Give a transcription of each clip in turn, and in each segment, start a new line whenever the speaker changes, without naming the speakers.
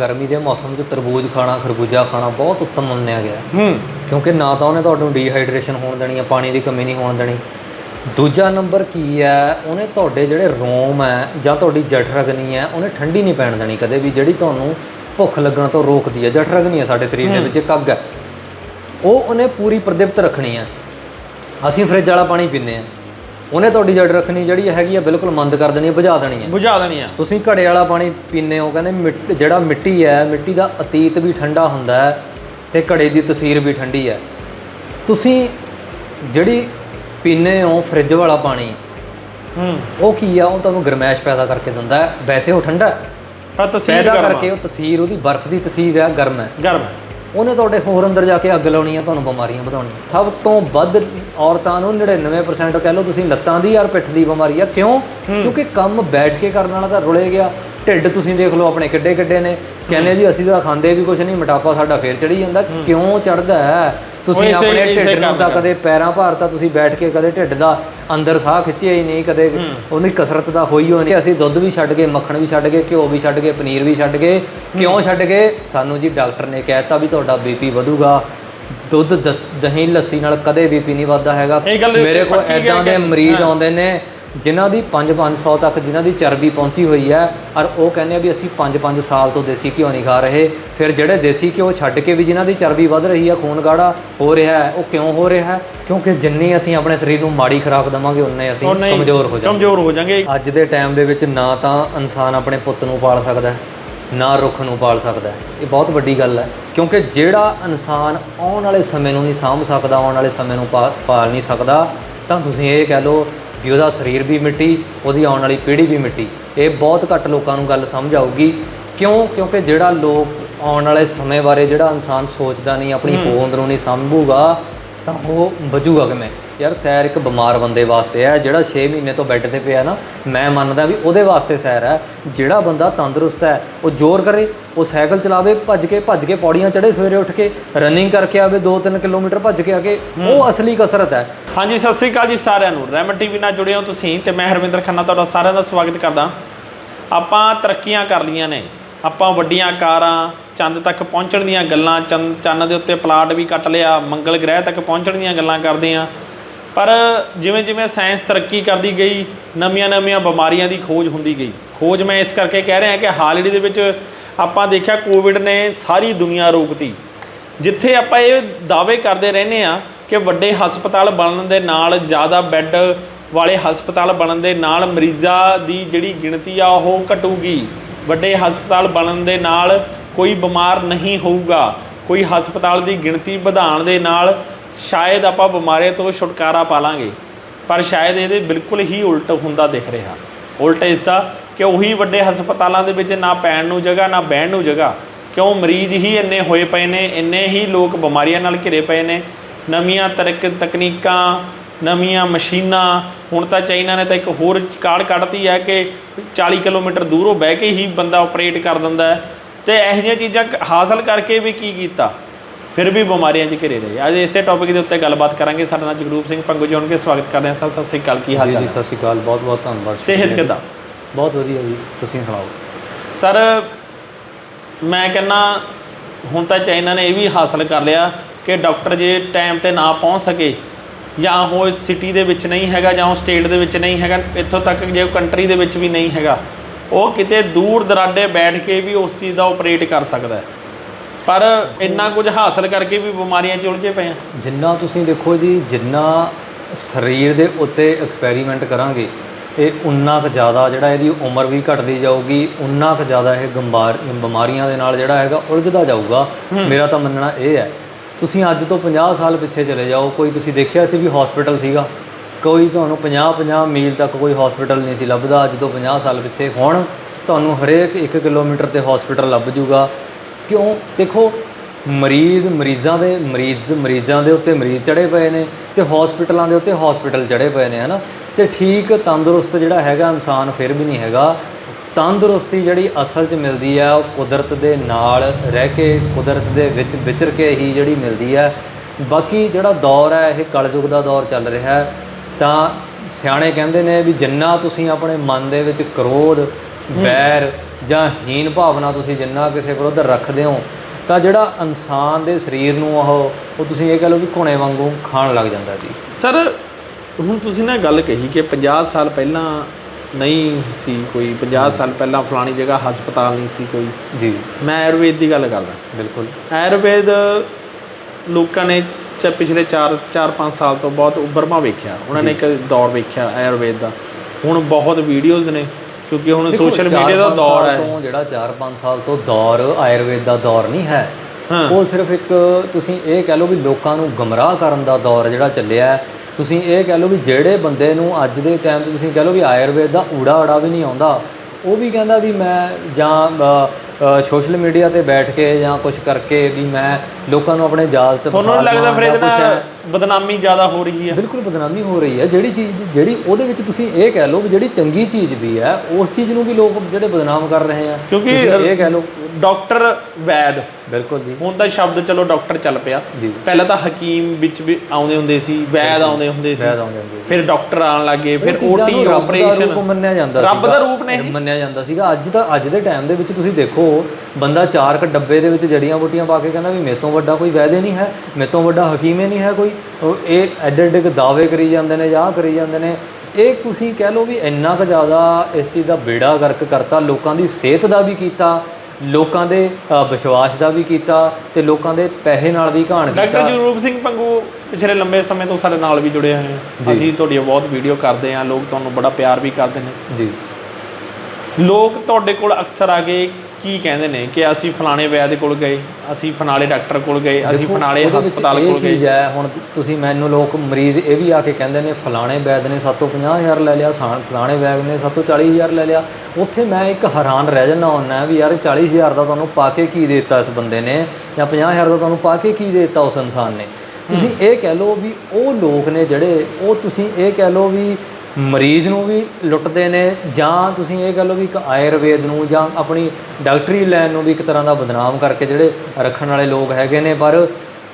ਗਰਮੀ ਦੇ ਮੌਸਮ 'ਚ ਤਰਬੂਜ ਖਾਣਾ ਖਰਬੂਜਾ ਖਾਣਾ ਬਹੁਤ ਉੱਤਮ ਮੰਨਿਆ ਗਿਆ। ਹੈ।
ਹੂੰ
ਕਿਉਂਕਿ ਨਾ ਤਾਂ ਉਹਨੇ ਤੁਹਾਨੂੰ ਡੀਹਾਈਡਰੇਸ਼ਨ ਹੋਣ ਦੇਣੀ ਹੈ ਪਾਣੀ ਦੀ ਕਮੀ ਨਹੀਂ ਹੋਣ ਦੇਣੀ। ਦੂਜਾ ਨੰਬਰ ਕੀ ਹੈ ਉਹਨੇ ਤੁਹਾਡੇ ਜਿਹੜੇ ਰੋਮ ਹੈ ਜਾਂ ਤੁਹਾਡੀ ਜਠ ਰਗਨੀ ਹੈ ਉਹਨੇ ਠੰਡੀ ਨਹੀਂ ਪੈਣ ਦੇਣੀ ਕਦੇ ਵੀ ਜਿਹੜੀ ਤੁਹਾਨੂੰ ਭੁੱਖ ਲੱਗਣ ਤੋਂ ਰੋਕਦੀ ਹੈ। ਜਠ ਰਗਨੀ ਹੈ ਸਾਡੇ ਸਰੀਰ ਦੇ ਵਿੱਚ ਇੱਕ ਅੱਗ ਹੈ। ਉਹ ਉਹਨੇ ਪੂਰੀ ਪ੍ਰਦਿਪਤ ਰੱਖਣੀ ਹੈ। ਅਸੀਂ ਫ੍ਰਿਜ ਵਾਲਾ ਪਾਣੀ ਪੀਂਦੇ ਆ ਉਹਨੇ ਤੁਹਾਡੀ ਜੜ ਰੱਖਣੀ ਜਿਹੜੀ ਹੈਗੀ ਆ ਬਿਲਕੁਲ ਮੰਦ ਕਰ ਦੇਣੀ ਹੈ ਬੁਝਾ ਦੇਣੀ ਹੈ
ਬੁਝਾ ਦੇਣੀ ਆ।
ਤੁਸੀਂ ਘੜੇ ਵਾਲਾ ਪਾਣੀ ਪੀਂਦੇ ਹੋ ਕਹਿੰਦੇ ਮਿੱਟ- ਜਿਹੜਾ ਮਿੱਟੀ ਹੈ ਮਿੱਟੀ ਦਾ ਅਤੀਤ ਵੀ ਠੰਡਾ ਹੁੰਦਾ ਹੈ ਤੇ ਘੜੇ ਦੀ ਤਸਵੀਰ ਵੀ ਠੰਡੀ ਹੈ। ਤੁਸੀਂ ਜਿਹੜੀ ਪੀਂਦੇ ਹੋ ਫ੍ਰਿਜ ਵਾਲਾ ਪਾਣੀ
ਹੂੰ।
ਉਹ ਕੀ ਆ? ਉਹ ਤੁਹਾਨੂੰ ਗਰਮੈਸ਼ ਪੈਦਾ ਕਰਕੇ ਦਿੰਦਾ ਹੈ। ਵੈਸੇ ਉਹ ਠੰਡਾ ਹੈ।
ਪਰ
ਪੈਦਾ
ਗਰਮ
ਕਰਕੇ ਉਹ ਤਸਵੀਰ ਉਹਦੀ ਬਰਫ਼ ਦੀ ਤਸਵੀਰ ਹੈ ਗਰਮ ਹੈ।
ਗਰਮ
ਉਹਨੇ ਤੁਹਾਡੇ ਹੋਰ ਅੰਦਰ ਜਾ ਕੇ ਅੱਗ ਲਾਉਣੀ ਹੈ ਤੁਹਾਨੂੰ ਬਿਮਾਰੀਆਂ ਵਧਾਉਣੀਆਂ। ਸਭ ਤੋਂ ਵੱਧ ਔਰਤਾਂ ਨੂੰ 99% ਕਹਿ ਲਓ ਤੁਸੀਂ ਲੱਤਾਂ ਦੀ ਯਾਰ ਪਿੱਠ ਦੀ ਬਿਮਾਰੀ ਆ। ਕਿਉਂ? ਕਿਉਂਕਿ ਕੰਮ ਬੈਠ ਕੇ ਕਰਨ ਵਾਲਾ ਤਾਂ ਰੁਲੇ ਗਿਆ। ਢਿੱਡ ਤੁਸੀਂ ਦੇਖ ਲਓ ਆਪਣੇ ਕਿੱਡੇ ਕਿੱਡੇ ਨੇ। ਕਹਿੰਦੇ ਜੀ ਅਸੀਂ ਤਾਂ ਖਾਂਦੇ ਵੀ ਕੁਝ ਨਹੀਂ ਮੋਟਾਪਾ ਸਾਡਾ ਫੇਰ ਚੜੀ ਜਾਂਦਾ। ਕਿਉਂ ਚੜਦਾ ਹੈ? ਤੁਸੀਂ ਆਪਣੇ ਢਿੱਡ ਨੂੰ ਤਾਂ ਕਦੇ ਪੈਰਾਂ ਭਾਰ ਤਾਂ ਤੁਸੀਂ ਬੈਠ ਕੇ ਕਦੇ ਢਿੱਡ ਦਾ ਅੰਦਰ ਸਾਹ ਖਿੱਚਿਆ ਹੀ ਨਹੀਂ ਕਦੇ ਉਹਦੀ ਕਸਰਤ ਦਾ ਹੋਈ ਹੋ ਨਹੀਂ ਅਸੀਂ ਦੁੱਧ ਵੀ ਛੱਡ ਗਏ ਮੱਖਣ ਵੀ ਛੱਡ ਗਏ ਘਿਓ ਵੀ ਛੱਡ ਗਏ ਪਨੀਰ ਵੀ ਛੱਡ ਗਏ। ਕਿਉਂ ਛੱਡ ਗਏ? ਸਾਨੂੰ ਜੀ ਡਾਕਟਰ ਨੇ ਕਹਿਤਾ ਵੀ ਤੁਹਾਡਾ ਬੀਪੀ ਵਧੂਗਾ। ਦੁੱਧ ਦਹੀਂ ਲੱਸੀ ਨਾਲ ਕਦੇ ਬੀਪੀ ਨਹੀਂ ਵੱਧਦਾ ਹੈਗਾ। ਮੇਰੇ ਕੋਲ ਐਦਾਂ ਦੇ ਮਰੀਜ਼ ਆਉਂਦੇ ਨੇ ਜਿਨ੍ਹਾਂ ਦੀ 5-500 ਤੱਕ ਜਿਨ੍ਹਾਂ ਦੀ ਚਰਬੀ ਪਹੁੰਚੀ ਹੋਈ ਹੈ ਔਰ ਉਹ ਕਹਿੰਦੇ ਆ ਵੀ ਅਸੀਂ 5-5 ਸਾਲ ਤੋਂ ਦੇਸੀ ਘਿਓ ਨਹੀਂ ਖਾ ਰਹੇ। ਫਿਰ ਜਿਹੜੇ ਦੇਸੀ ਘਿਓ ਛੱਡ ਕੇ ਵੀ ਜਿਨ੍ਹਾਂ ਦੀ ਚਰਬੀ ਵੱਧ ਰਹੀ ਹੈ ਖੂਨ ਗਾੜਾ ਹੋ ਰਿਹਾ ਹੈ ਉਹ ਕਿਉਂ ਹੋ ਰਿਹਾ ਹੈ? ਕਿਉਂਕਿ ਜਿੰਨੀ ਅਸੀਂ ਆਪਣੇ ਸਰੀਰ ਨੂੰ ਮਾੜੀ ਖੁਰਾਕ ਦਵਾਂਗੇ ਉਨੇ ਅਸੀਂ ਕਮਜ਼ੋਰ ਹੋ ਜਾਵਾਂਗੇ।
ਕਮਜ਼ੋਰ ਹੋ ਜਾਣਗੇ
ਅੱਜ ਦੇ ਟਾਈਮ ਦੇ ਵਿੱਚ ਨਾ ਤਾਂ ਇਨਸਾਨ ਆਪਣੇ ਪੁੱਤ ਨੂੰ ਪਾਲ ਸਕਦਾ ਹੈ ਨਾ ਰੁੱਖ ਨੂੰ ਪਾਲ ਸਕਦਾ ਹੈ। ਇਹ ਬਹੁਤ ਵੱਡੀ ਗੱਲ ਹੈ ਕਿਉਂਕਿ ਜਿਹੜਾ ਇਨਸਾਨ ਆਉਣ ਵਾਲੇ ਸਮੇਂ ਨੂੰ ਨਹੀਂ ਸਾਂਭ ਸਕਦਾ ਆਉਣ ਵਾਲੇ ਸਮੇਂ ਨੂੰ ਪਾਲ ਨਹੀਂ ਸਕਦਾ ਤਾਂ ਤੁਸੀਂ ਇਹ ਕਹਿ ਲਓ ਵੀ ਉਹਦਾ ਸਰੀਰ ਵੀ ਮਿੱਟੀ ਉਹਦੀ ਆਉਣ ਵਾਲੀ ਪੀੜ੍ਹੀ ਵੀ ਮਿੱਟੀ। ਇਹ ਬਹੁਤ ਘੱਟ ਲੋਕਾਂ ਨੂੰ ਗੱਲ ਸਮਝ ਆਊਗੀ। ਕਿਉਂ? ਕਿਉਂਕਿ ਜਿਹੜਾ ਲੋਕ ਆਉਣ ਵਾਲੇ ਸਮੇਂ ਬਾਰੇ ਜਿਹੜਾ ਇਨਸਾਨ ਸੋਚਦਾ ਨਹੀਂ ਆਪਣੀ ਹੋਂਦ ਨੂੰ ਨਹੀਂ ਸੰਭੂਗਾ ਤਾਂ ਉਹ ਬਚੂਗਾ ਕਿਵੇਂ? ਯਾਰ ਸੈਰ ਇੱਕ ਬਿਮਾਰ ਬੰਦੇ ਵਾਸਤੇ ਹੈ ਜਿਹੜਾ 6 ਮਹੀਨੇ ਤੋਂ ਬੈੱਡ ਤੇ ਪਿਆ ਨਾ ਮੈਂ ਮੰਨਦਾ ਵੀ ਉਹਦੇ ਵਾਸਤੇ ਸੈਰ ਹੈ। ਜਿਹੜਾ ਬੰਦਾ ਤੰਦਰੁਸਤ ਹੈ ਉਹ ਜ਼ੋਰ ਕਰੇ ਉਹ ਸਾਈਕਲ ਚਲਾਵੇ ਭੱਜ ਕੇ ਭੱਜ ਕੇ ਪੌੜੀਆਂ ਚੜੇ ਸਵੇਰੇ ਉੱਠ ਕੇ ਰਨਿੰਗ ਕਰਕੇ ਆਵੇ 2-3 ਕਿਲੋਮੀਟਰ ਭੱਜ ਕੇ ਆ ਕੇ ਉਹ ਅਸਲੀ ਕਸਰਤ ਹੈ।
ਹਾਂਜੀ ਸਤਿ ਸ੍ਰੀ ਅਕਾਲ ਜੀ ਸਾਰਿਆਂ ਨੂੰ। ਰੈਮਨ ਟੀਵੀ ਨਾਲ ਜੁੜੇ ਹੋ ਤੁਸੀਂ ਤੇ ਮੈਂ ਹਰਵਿੰਦਰ ਖੰਨਾ ਤੁਹਾਡਾ ਸਾਰਿਆਂ ਦਾ ਸਵਾਗਤ ਕਰਦਾ। ਆਪਾਂ ਤਰੱਕੀਆਂ ਕਰ ਲੀਆਂ ਨੇ। ਆਪਾਂ ਵੱਡੀਆਂ ਕਾਰਾਂ, ਚੰਦ ਤੱਕ ਪਹੁੰਚਣ ਦੀਆਂ ਗੱਲਾਂ ਚੰਨ ਚੰਨ ਦੇ ਉੱਤੇ ਪਲਾਟ ਵੀ ਕੱਟ ਲਿਆ, ਮੰਗਲ ਗ੍ਰਹਿ ਤੱਕ ਪਹੁੰਚਣ ਦੀਆਂ ਗੱਲਾਂ ਕਰਦੇ ਆ ਪਰ ਜਿਵੇਂ ਜਿਵੇਂ ਸਾਇੰਸ ਤਰੱਕੀ ਕਰਦੀ ਗਈ ਨਵੀਆਂ-ਨਵੀਆਂ ਬਿਮਾਰੀਆਂ ਦੀ ਖੋਜ ਹੁੰਦੀ ਗਈ। ਖੋਜ ਮੈਂ ਇਸ ਕਰਕੇ ਕਹਿ ਰਿਹਾ ਕਿ ਹਾਲ ਹੀ ਦੇ ਵਿੱਚ ਆਪਾਂ ਦੇਖਿਆ ਕੋਵਿਡ ਨੇ ਸਾਰੀ ਦੁਨੀਆ ਰੋਕਤੀ। ਜਿੱਥੇ ਆਪਾਂ ਇਹ ਦਾਅਵੇ ਕਰਦੇ ਰਹਿੰਦੇ ਆ ਕਿ ਵੱਡੇ ਹਸਪਤਾਲ ਬਣਨ ਦੇ ਨਾਲ ਜ਼ਿਆਦਾ ਬੈੱਡ ਵਾਲੇ ਹਸਪਤਾਲ ਬਣਨ ਦੇ ਨਾਲ ਮਰੀਜ਼ਾਂ ਦੀ ਜਿਹੜੀ ਗਿਣਤੀ ਆ ਉਹ ਘਟੂਗੀ। ਵੱਡੇ ਹਸਪਤਾਲ ਬਣਨ ਦੇ ਨਾਲ ਕੋਈ ਬਿਮਾਰ ਨਹੀਂ ਹੋਊਗਾ। ਕੋਈ ਹਸਪਤਾਲ ਦੀ ਗਿਣਤੀ ਵਧਾਉਣ ਦੇ ਨਾਲ ਸ਼ਾਇਦ ਆਪਾਂ ਬਿਮਾਰੀਆਂ ਤੋਂ ਛੁਟਕਾਰਾ ਪਾ ਲਾਂਗੇ ਪਰ ਸ਼ਾਇਦ ਇਹਦੇ ਬਿਲਕੁਲ ਹੀ ਉਲਟ ਹੁੰਦਾ ਦਿਖ ਰਿਹਾ। ਉਲਟ ਇਸ ਦਾ ਕਿ ਉਹੀ ਵੱਡੇ ਹਸਪਤਾਲਾਂ ਦੇ ਵਿੱਚ ਨਾ ਪੈਣ ਨੂੰ ਜਗ੍ਹਾ, ਨਾ ਬਹਿਣ ਨੂੰ ਜਗ੍ਹਾ। ਕਿਉਂ ਮਰੀਜ਼ ਹੀ ਇੰਨੇ ਹੋਏ ਪਏ ਨੇ, ਇੰਨੇ ਹੀ ਲੋਕ ਬਿਮਾਰੀਆਂ ਨਾਲ ਘਿਰੇ ਪਏ ਨੇ। ਨਵੀਆਂ ਤਰਕ ਤਕਨੀਕਾਂ ਨਵੀਆਂ ਮਸ਼ੀਨਾਂ ਹੁਣ ਤਾਂ ਚਾਈਨਾ ਨੇ ਤਾਂ ਇੱਕ ਹੋਰ ਕਾਰਡ ਕੱਢਤੀ ਹੈ ਕਿ 40 ਕਿਲੋਮੀਟਰ ਦੂਰੋਂ ਬਹਿ ਕੇ ਹੀ ਬੰਦਾ ਆਪਰੇਟ ਕਰ ਦਿੰਦਾ ਹੈ। ਤੇ ਇਹੋ ਜਿਹੀਆਂ ਚੀਜ਼ਾਂ ਹਾਸਲ ਕਰਕੇ ਵੀ ਕੀ ਕੀਤਾ? ਫਿਰ ਵੀ ਬਿਮਾਰੀਆਂ 'ਚ ਘਿਰੇ ਰਹੇ। ਅੱਜ ਇਸੇ ਟੌਪਿਕ ਦੇ ਉੱਤੇ ਗੱਲਬਾਤ ਕਰਾਂਗੇ। ਸਾਡੇ ਨਾਲ ਜਗਰੂਪ ਸਿੰਘ ਪੰਗੂ ਜੀ ਹੋਣ ਕੇ ਸਵਾਗਤ ਕਰਦੇ ਹਾਂ। ਸਰ ਸਤਿ ਸ੍ਰੀ ਅਕਾਲ। ਕੀ ਹਾਲ ਚਾਲ?
ਜੀ ਸਤਿ ਸ਼੍ਰੀ ਅਕਾਲ। ਬਹੁਤ ਬਹੁਤ ਧੰਨਵਾਦ।
ਸਿਹਤ ਕਿੱਦਾਂ?
ਬਹੁਤ ਵਧੀਆ ਜੀ। ਤੁਸੀਂ ਸੁਣਾਓ?
ਸਰ ਮੈਂ ਕਹਿੰਨਾ ਹੁਣ ਤਾਂ ਚਾਈਨਾ ਨੇ ਇਹ ਵੀ ਹਾਸਲ ਕਰ ਲਿਆ ਕਿ ਡਾਕਟਰ ਜੇ ਟਾਈਮ ਤੇ ਨਾ ਪਹੁੰਚ ਸਕੇ ਜਾਂ ਉਹ ਸਿਟੀ ਦੇ ਵਿੱਚ ਨਹੀਂ ਹੈਗਾ ਜਾਂ ਉਹ ਸਟੇਟ ਦੇ ਵਿੱਚ ਨਹੀਂ ਹੈਗਾ ਇੱਥੋਂ ਤੱਕ ਜੇ ਉਹ ਕੰਟਰੀ ਦੇ ਵਿੱਚ ਵੀ ਨਹੀਂ ਹੈਗਾ ਉਹ ਕਿਤੇ ਦੂਰ ਦਰਾਡੇ ਬੈਠ ਕੇ ਵੀ ਉਸ ਚੀਜ਼ ਦਾ ਆਪਰੇਟ ਕਰ ਸਕਦਾ ਹੈ। ਪਰ ਇੰਨਾ ਕੁਝ ਹਾਸਲ ਕਰਕੇ ਵੀ ਬਿਮਾਰੀਆਂ 'ਚ ਉਲਝੇ ਪਏ ਆ
ਜਿੰਨਾ ਤੁਸੀਂ ਦੇਖੋ ਜੀ ਜਿੰਨਾ ਸਰੀਰ ਦੇ ਉੱਤੇ ਐਕਸਪੈਰੀਮੈਂਟ ਕਰਾਂਗੇ ਇਹ ਉਨਾ ਕੁ ਜ਼ਿਆਦਾ ਜਿਹੜਾ ਇਹਦੀ ਉਮਰ ਵੀ ਘਟਦੀ ਜਾਊਗੀ ਉਨਾ ਕੁ ਜ਼ਿਆਦਾ ਇਹ ਗੰਬਾਰ ਬਿਮਾਰੀਆਂ ਦੇ ਨਾਲ ਜਿਹੜਾ ਹੈਗਾ ਉਲਝਦਾ ਜਾਊਗਾ। ਮੇਰਾ ਤਾਂ ਮੰਨਣਾ ਇਹ ਹੈ ਤੁਸੀਂ ਅੱਜ ਤੋਂ 50 ਸਾਲ ਪਿੱਛੇ ਚਲੇ ਜਾਓ। ਕੋਈ ਤੁਸੀਂ ਦੇਖਿਆ ਸੀ ਵੀ ਹਸਪੀਟਲ ਸੀਗਾ? ਕੋਈ ਤੁਹਾਨੂੰ 50 50 ਮੀਲ ਤੱਕ ਕੋਈ ਹਸਪੀਟਲ ਨਹੀਂ ਸੀ ਲੱਭਦਾ। ਅੱਜ ਤੋਂ 50 ਸਾਲ ਪਿੱਛੇ ਹੁਣ ਤੁਹਾਨੂੰ ਹਰੇਕ 1 ਕਿਲੋਮੀਟਰ ਤੇ ਹਸਪੀਟਲ ਲੱਭ ਜੂਗਾ। ਕਿਉਂ? ਦੇਖੋ, ਮਰੀਜ਼ ਮਰੀਜ਼ਾਂ ਦੇ, ਮਰੀਜ਼ ਮਰੀਜ਼ਾਂ ਦੇ ਉੱਤੇ ਮਰੀਜ਼ ਚੜੇ ਪਏ ਨੇ ਤੇ ਹਸਪੀਟਲਾਂ ਦੇ ਉੱਤੇ ਹਸਪੀਟਲ ਚੜੇ ਪਏ ਨੇ, ਹਨਾ? ਤੇ ਠੀਕ ਤੰਦਰੁਸਤ ਜਿਹੜਾ ਹੈਗਾ ਇਨਸਾਨ ਫਿਰ ਵੀ ਨਹੀਂ ਹੈਗਾ। ਤੰਦਰੁਸਤੀ ਜਿਹੜੀ ਅਸਲ 'ਚ ਮਿਲਦੀ ਆ ਉਹ ਕੁਦਰਤ ਦੇ ਨਾਲ ਰਹਿ ਕੇ ਕੁਦਰਤ ਦੇ ਵਿੱਚ ਵਿਚਰ ਕੇ ਹੀ ਜਿਹੜੀ ਮਿਲਦੀ ਹੈ ਬਾਕੀ ਜਿਹੜਾ ਦੌਰ ਹੈ ਇਹ ਕਲਯੁਗ ਦਾ ਦੌਰ ਚੱਲ ਰਿਹਾ। ਹੈ ਤਾਂ ਸਿਆਣੇ ਕਹਿੰਦੇ ਨੇ ਵੀ ਜਿੰਨਾ ਤੁਸੀਂ ਆਪਣੇ ਮਨ ਦੇ ਵਿੱਚ ਕਰੋਧ ਵੈਰ ਜਾਂ ਹੀਨ ਭਾਵਨਾ ਤੁਸੀਂ ਜਿੰਨਾ ਕਿਸੇ ਵਿਰੁੱਧ ਰੱਖਦੇ ਹੋ ਤਾਂ ਜਿਹੜਾ ਇਨਸਾਨ ਦੇ ਸਰੀਰ ਨੂੰ ਉਹ ਉਹ ਤੁਸੀਂ ਇਹ ਕਹ ਲਓ ਵੀ ਘੁਣੇ ਵਾਂਗੂ ਖਾਣ ਲੱਗ ਜਾਂਦਾ ਜੀ।
ਸਰ ਹੁਣ ਤੁਸੀਂ ਨਾ ਗੱਲ ਕਹੀ ਕਿ 50 ਸਾਲ ਪਹਿਲਾਂ ਨਹੀਂ ਸੀ ਕੋਈ 50 ਸਾਲ ਪਹਿਲਾਂ ਫਲਾਣੀ ਜਗ੍ਹਾ ਹਸਪਤਾਲ ਨਹੀਂ ਸੀ ਕੋਈ।
ਜੀ।
ਮੈਂ ਆਯੁਰਵੇਦ ਦੀ ਗੱਲ ਕਰਦਾ।
ਬਿਲਕੁਲ।
ਆਯੁਰਵੇਦ ਲੋਕਾਂ ਨੇ ਚ ਪਿਛਲੇ 4 4-5 ਸਾਲ ਤੋਂ ਬਹੁਤ ਉੱਭਰਮਾ ਵੇਖਿਆ। ਉਹਨਾਂ ਨੇ ਇੱਕ ਦੌਰ ਵੇਖਿਆ ਆਯੁਰਵੇਦ ਦਾ। ਹੁਣ ਬਹੁਤ ਵੀਡੀਓਜ਼ ਨੇ ਕਿਉਂਕਿ ਹੁਣ ਸੋਸ਼ਲ ਮੀਡੀਆ ਦਾ ਦੌਰ ਹੈ।
ਤੋਂ ਜਿਹੜਾ 4-5 ਸਾਲ ਤੋਂ ਦੌਰ ਆਯੁਰਵੇਦ ਦਾ ਦੌਰ ਨਹੀਂ ਹੈ। ਉਹ ਸਿਰਫ ਇੱਕ ਤੁਸੀਂ ਇਹ ਕਹਿ ਲਓ ਵੀ ਲੋਕਾਂ ਨੂੰ ਗਮਰਾਹ ਕਰਨ ਦਾ ਦੌਰ ਜਿਹੜਾ ਚੱਲਿਆ ਹੈ। ਤੁਸੀਂ ਇਹ ਕਹਿ ਲਓ ਵੀ ਜਿਹੜੇ ਬੰਦੇ ਨੂੰ ਅੱਜ ਦੇ ਟਾਈਮ 'ਚ ਤੁਸੀਂ ਕਹਿ ਲਓ ਵੀ ਆਯੁਰਵੇਦ ਦਾ ਊੜਾ ਊੜਾ ਵੀ ਨਹੀਂ ਆਉਂਦਾ, ਉਹ ਵੀ ਕਹਿੰਦਾ ਵੀ ਮੈਂ ਜਾਂ ਸੋਸ਼ਲ ਮੀਡੀਆ ਤੇ ਬੈਠ ਕੇ ਜਾਂ ਕੁਝ ਕਰਕੇ ਵੀ ਮੈਂ ਲੋਕਾਂ ਨੂੰ ਆਪਣੇ ਜਾਲ 'ਚ
ਤੁਹਾਨੂੰ ਲੱਗਦਾ ਫਿਰ ਇਹਦੇ ਨਾਲ। ਬਦਨਾਮੀ ਜ਼ਿਆਦਾ ਹੋ ਰਹੀ ਹੈ?
ਬਿਲਕੁਲ ਬਦਨਾਮੀ ਹੋ ਰਹੀ ਹੈ। ਜਿਹੜੀ ਚੀਜ਼ ਜਿਹੜੀ ਉਹਦੇ ਵਿੱਚ ਤੁਸੀਂ ਇਹ ਕਹਿ ਲਓ ਵੀ ਜਿਹੜੀ ਚੰਗੀ ਚੀਜ਼ ਵੀ ਹੈ ਉਸ ਚੀਜ਼ ਨੂੰ ਵੀ ਲੋਕ ਜਿਹੜੇ ਬਦਨਾਮ ਕਰ ਰਹੇ ਆ।
ਕਿਉਂਕਿ
ਇਹ ਕਹਿ ਲਓ।
ਡਾਕਟਰ ਵੈਦ
ਬਿਲਕੁਲ ਜੀ।
ਹੁਣ ਤਾਂ ਸ਼ਬਦ ਚਲੋ ਡਾਕਟਰ ਚੱਲ ਪਿਆ। ਪਹਿਲਾਂ ਤਾਂ ਹਕੀਮ ਵਿੱਚ ਵੀ ਆਉਂਦੇ ਹੁੰਦੇ ਸੀ ਵੈਦ ਆਉਂਦੇ ਹੁੰਦੇ ਸੀ।
ਵੈਦ ਆਉਂਦੇ ਹੁੰਦੇ
ਫਿਰ ਡਾਕਟਰ ਆਉਣ ਲੱਗੇ ਫਿਰ ਓਟੀ
ਨੂੰ ਰੱਬ ਦਾ
ਆਪਰੇਸ਼ਨ
ਰੂਪ ਮੰਨਿਆ ਜਾਂਦਾ
ਰੱਬ। ਦਾ ਰੂਪ ਨੇ।
ਮੰਨਿਆ ਜਾਂਦਾ ਸੀਗਾ। ਅੱਜ ਤਾਂ ਅੱਜ ਦੇ ਟਾਈਮ ਦੇ ਵਿੱਚ ਤੁਸੀਂ ਦੇਖੋ ਬੰਦਾ ਚਾਰ ਕ ਡੱਬੇ ਦੇ ਵਿੱਚ ਜੜੀਆਂ ਬੂਟੀਆਂ ਪਾ ਕੇ ਕਹਿੰਦਾ ਵੀ ਮੇਰੇ ਤੋਂ ਵੱਡਾ ਕੋਈ ਵੈਦ ਨਹੀਂ ਹੈ ਮੇਰੇ ਤੋਂ ਵੱਡਾ ਹਕੀਮ ਨਹੀਂ ਹੈ ਕੋਈ। ਉਹ ਇਹ ਐਡੇ ਐਡੇ ਦਾਅਵੇ ਕਰੀ ਜਾਂਦੇ ਨੇ ਜਾਂ ਕਰੀ ਜਾਂਦੇ ਨੇ। ਇਹ ਤੁਸੀਂ ਕਹਿ ਲਓ ਵੀ ਇੰਨਾ ਕੁ ਜ਼ਿਆਦਾ ਇਸ ਚੀਜ਼ ਦਾ ਬੇੜਾ ਗਰਕ ਕਰਤਾ ਲੋਕਾਂ ਦੀ ਸਿਹਤ ਦਾ ਵੀ ਕੀਤਾ ਲੋਕਾਂ ਦੇ ਵਿਸ਼ਵਾਸ ਦਾ ਵੀ ਕੀਤਾ ਤੇ ਲੋਕਾਂ ਦੇ ਪੈਸੇ ਨਾਲ ਵੀ ਘਾਣ ਕੀਤਾ।
ਡਾਕਟਰ ਜਗਰੂਪ ਸਿੰਘ ਪੰਗੂ ਪਿਛਲੇ ਲੰਬੇ ਸਮੇਂ ਤੋਂ ਸਾਡੇ ਨਾਲ ਵੀ ਜੁੜੇ ਹੋਏ ਆ ਅਸੀਂ ਤੁਹਾਡੀਆਂ ਬਹੁਤ ਵੀਡੀਓ ਕਰਦੇ ਆ ਲੋਕ ਤੁਹਾਨੂੰ ਬੜਾ ਪਿਆਰ ਵੀ ਕਰਦੇ ਨੇ।
ਜੀ।
ਲੋਕ ਤੁਹਾਡੇ ਕੋਲ ਅਕਸਰ ਆ ਕੇ ਕੀ ਕਹਿੰਦੇ ਨੇ ਕਿ ਅਸੀਂ ਫਲਾਣੇ ਵੈਦ ਕੋਲ ਗਏ ਅਸੀਂ ਫਲਾਣੇ ਡਾਕਟਰ ਕੋਲ ਗਏ ਅਸੀਂ
ਵਿੱਚ
ਹਸਪਤਾਲ
ਇਹ
ਕੋਲ ਗਏ।
ਚੀਜ਼ ਹੈ ਹੁਣ ਤੁਸੀਂ ਮੈਨੂੰ ਲੋਕ ਮਰੀਜ਼ ਇਹ ਵੀ ਆ ਕੇ ਕਹਿੰਦੇ ਨੇ ਫਲਾਣੇ ਵੈਦ ਨੇ ਸਾਤੋਂ 50000 ਲੈ ਲਿਆ ਸਾਨ ਫਲਾਣੇ ਵੈਦ ਨੇ ਸਾਤੋਂ 40000 ਲੈ ਲਿਆ। ਉੱਥੇ ਮੈਂ ਇੱਕ ਹੈਰਾਨ ਰਹਿ ਜਾਂਦਾ ਹੁੰਦਾ ਵੀ ਯਾਰ 40000 ਦਾ ਤੁਹਾਨੂੰ ਪਾ ਕੇ ਕੀ ਦਿੱਤਾ ਇਸ ਬੰਦੇ ਨੇ ਜਾਂ 50000 ਦਾ ਤੁਹਾਨੂੰ ਪਾ ਕੇ ਕੀ ਦਿੱਤਾ ਉਸ ਇਨਸਾਨ ਨੇ। ਤੁਸੀਂ ਇਹ ਕਹਿ ਲਓ ਵੀ ਉਹ ਲੋਕ ਨੇ ਜਿਹੜੇ ਉਹ ਤੁਸੀਂ ਇਹ ਕਹਿ ਲਓ ਵੀ ਮਰੀਜ਼ ਨੂੰ ਵੀ ਲੁੱਟਦੇ ਨੇ ਜਾਂ ਤੁਸੀਂ ਇਹ ਗੱਲ ਵੀ ਇੱਕ ਆਯੁਰਵੇਦ ਨੂੰ ਜਾਂ ਆਪਣੀ ਡਾਕਟਰੀ ਲਾਈਨ ਨੂੰ ਵੀ ਇੱਕ ਤਰ੍ਹਾਂ ਦਾ ਬਦਨਾਮ ਕਰਕੇ ਜਿਹੜੇ ਰੱਖਣ ਵਾਲੇ ਲੋਕ ਹੈਗੇ ਨੇ, ਪਰ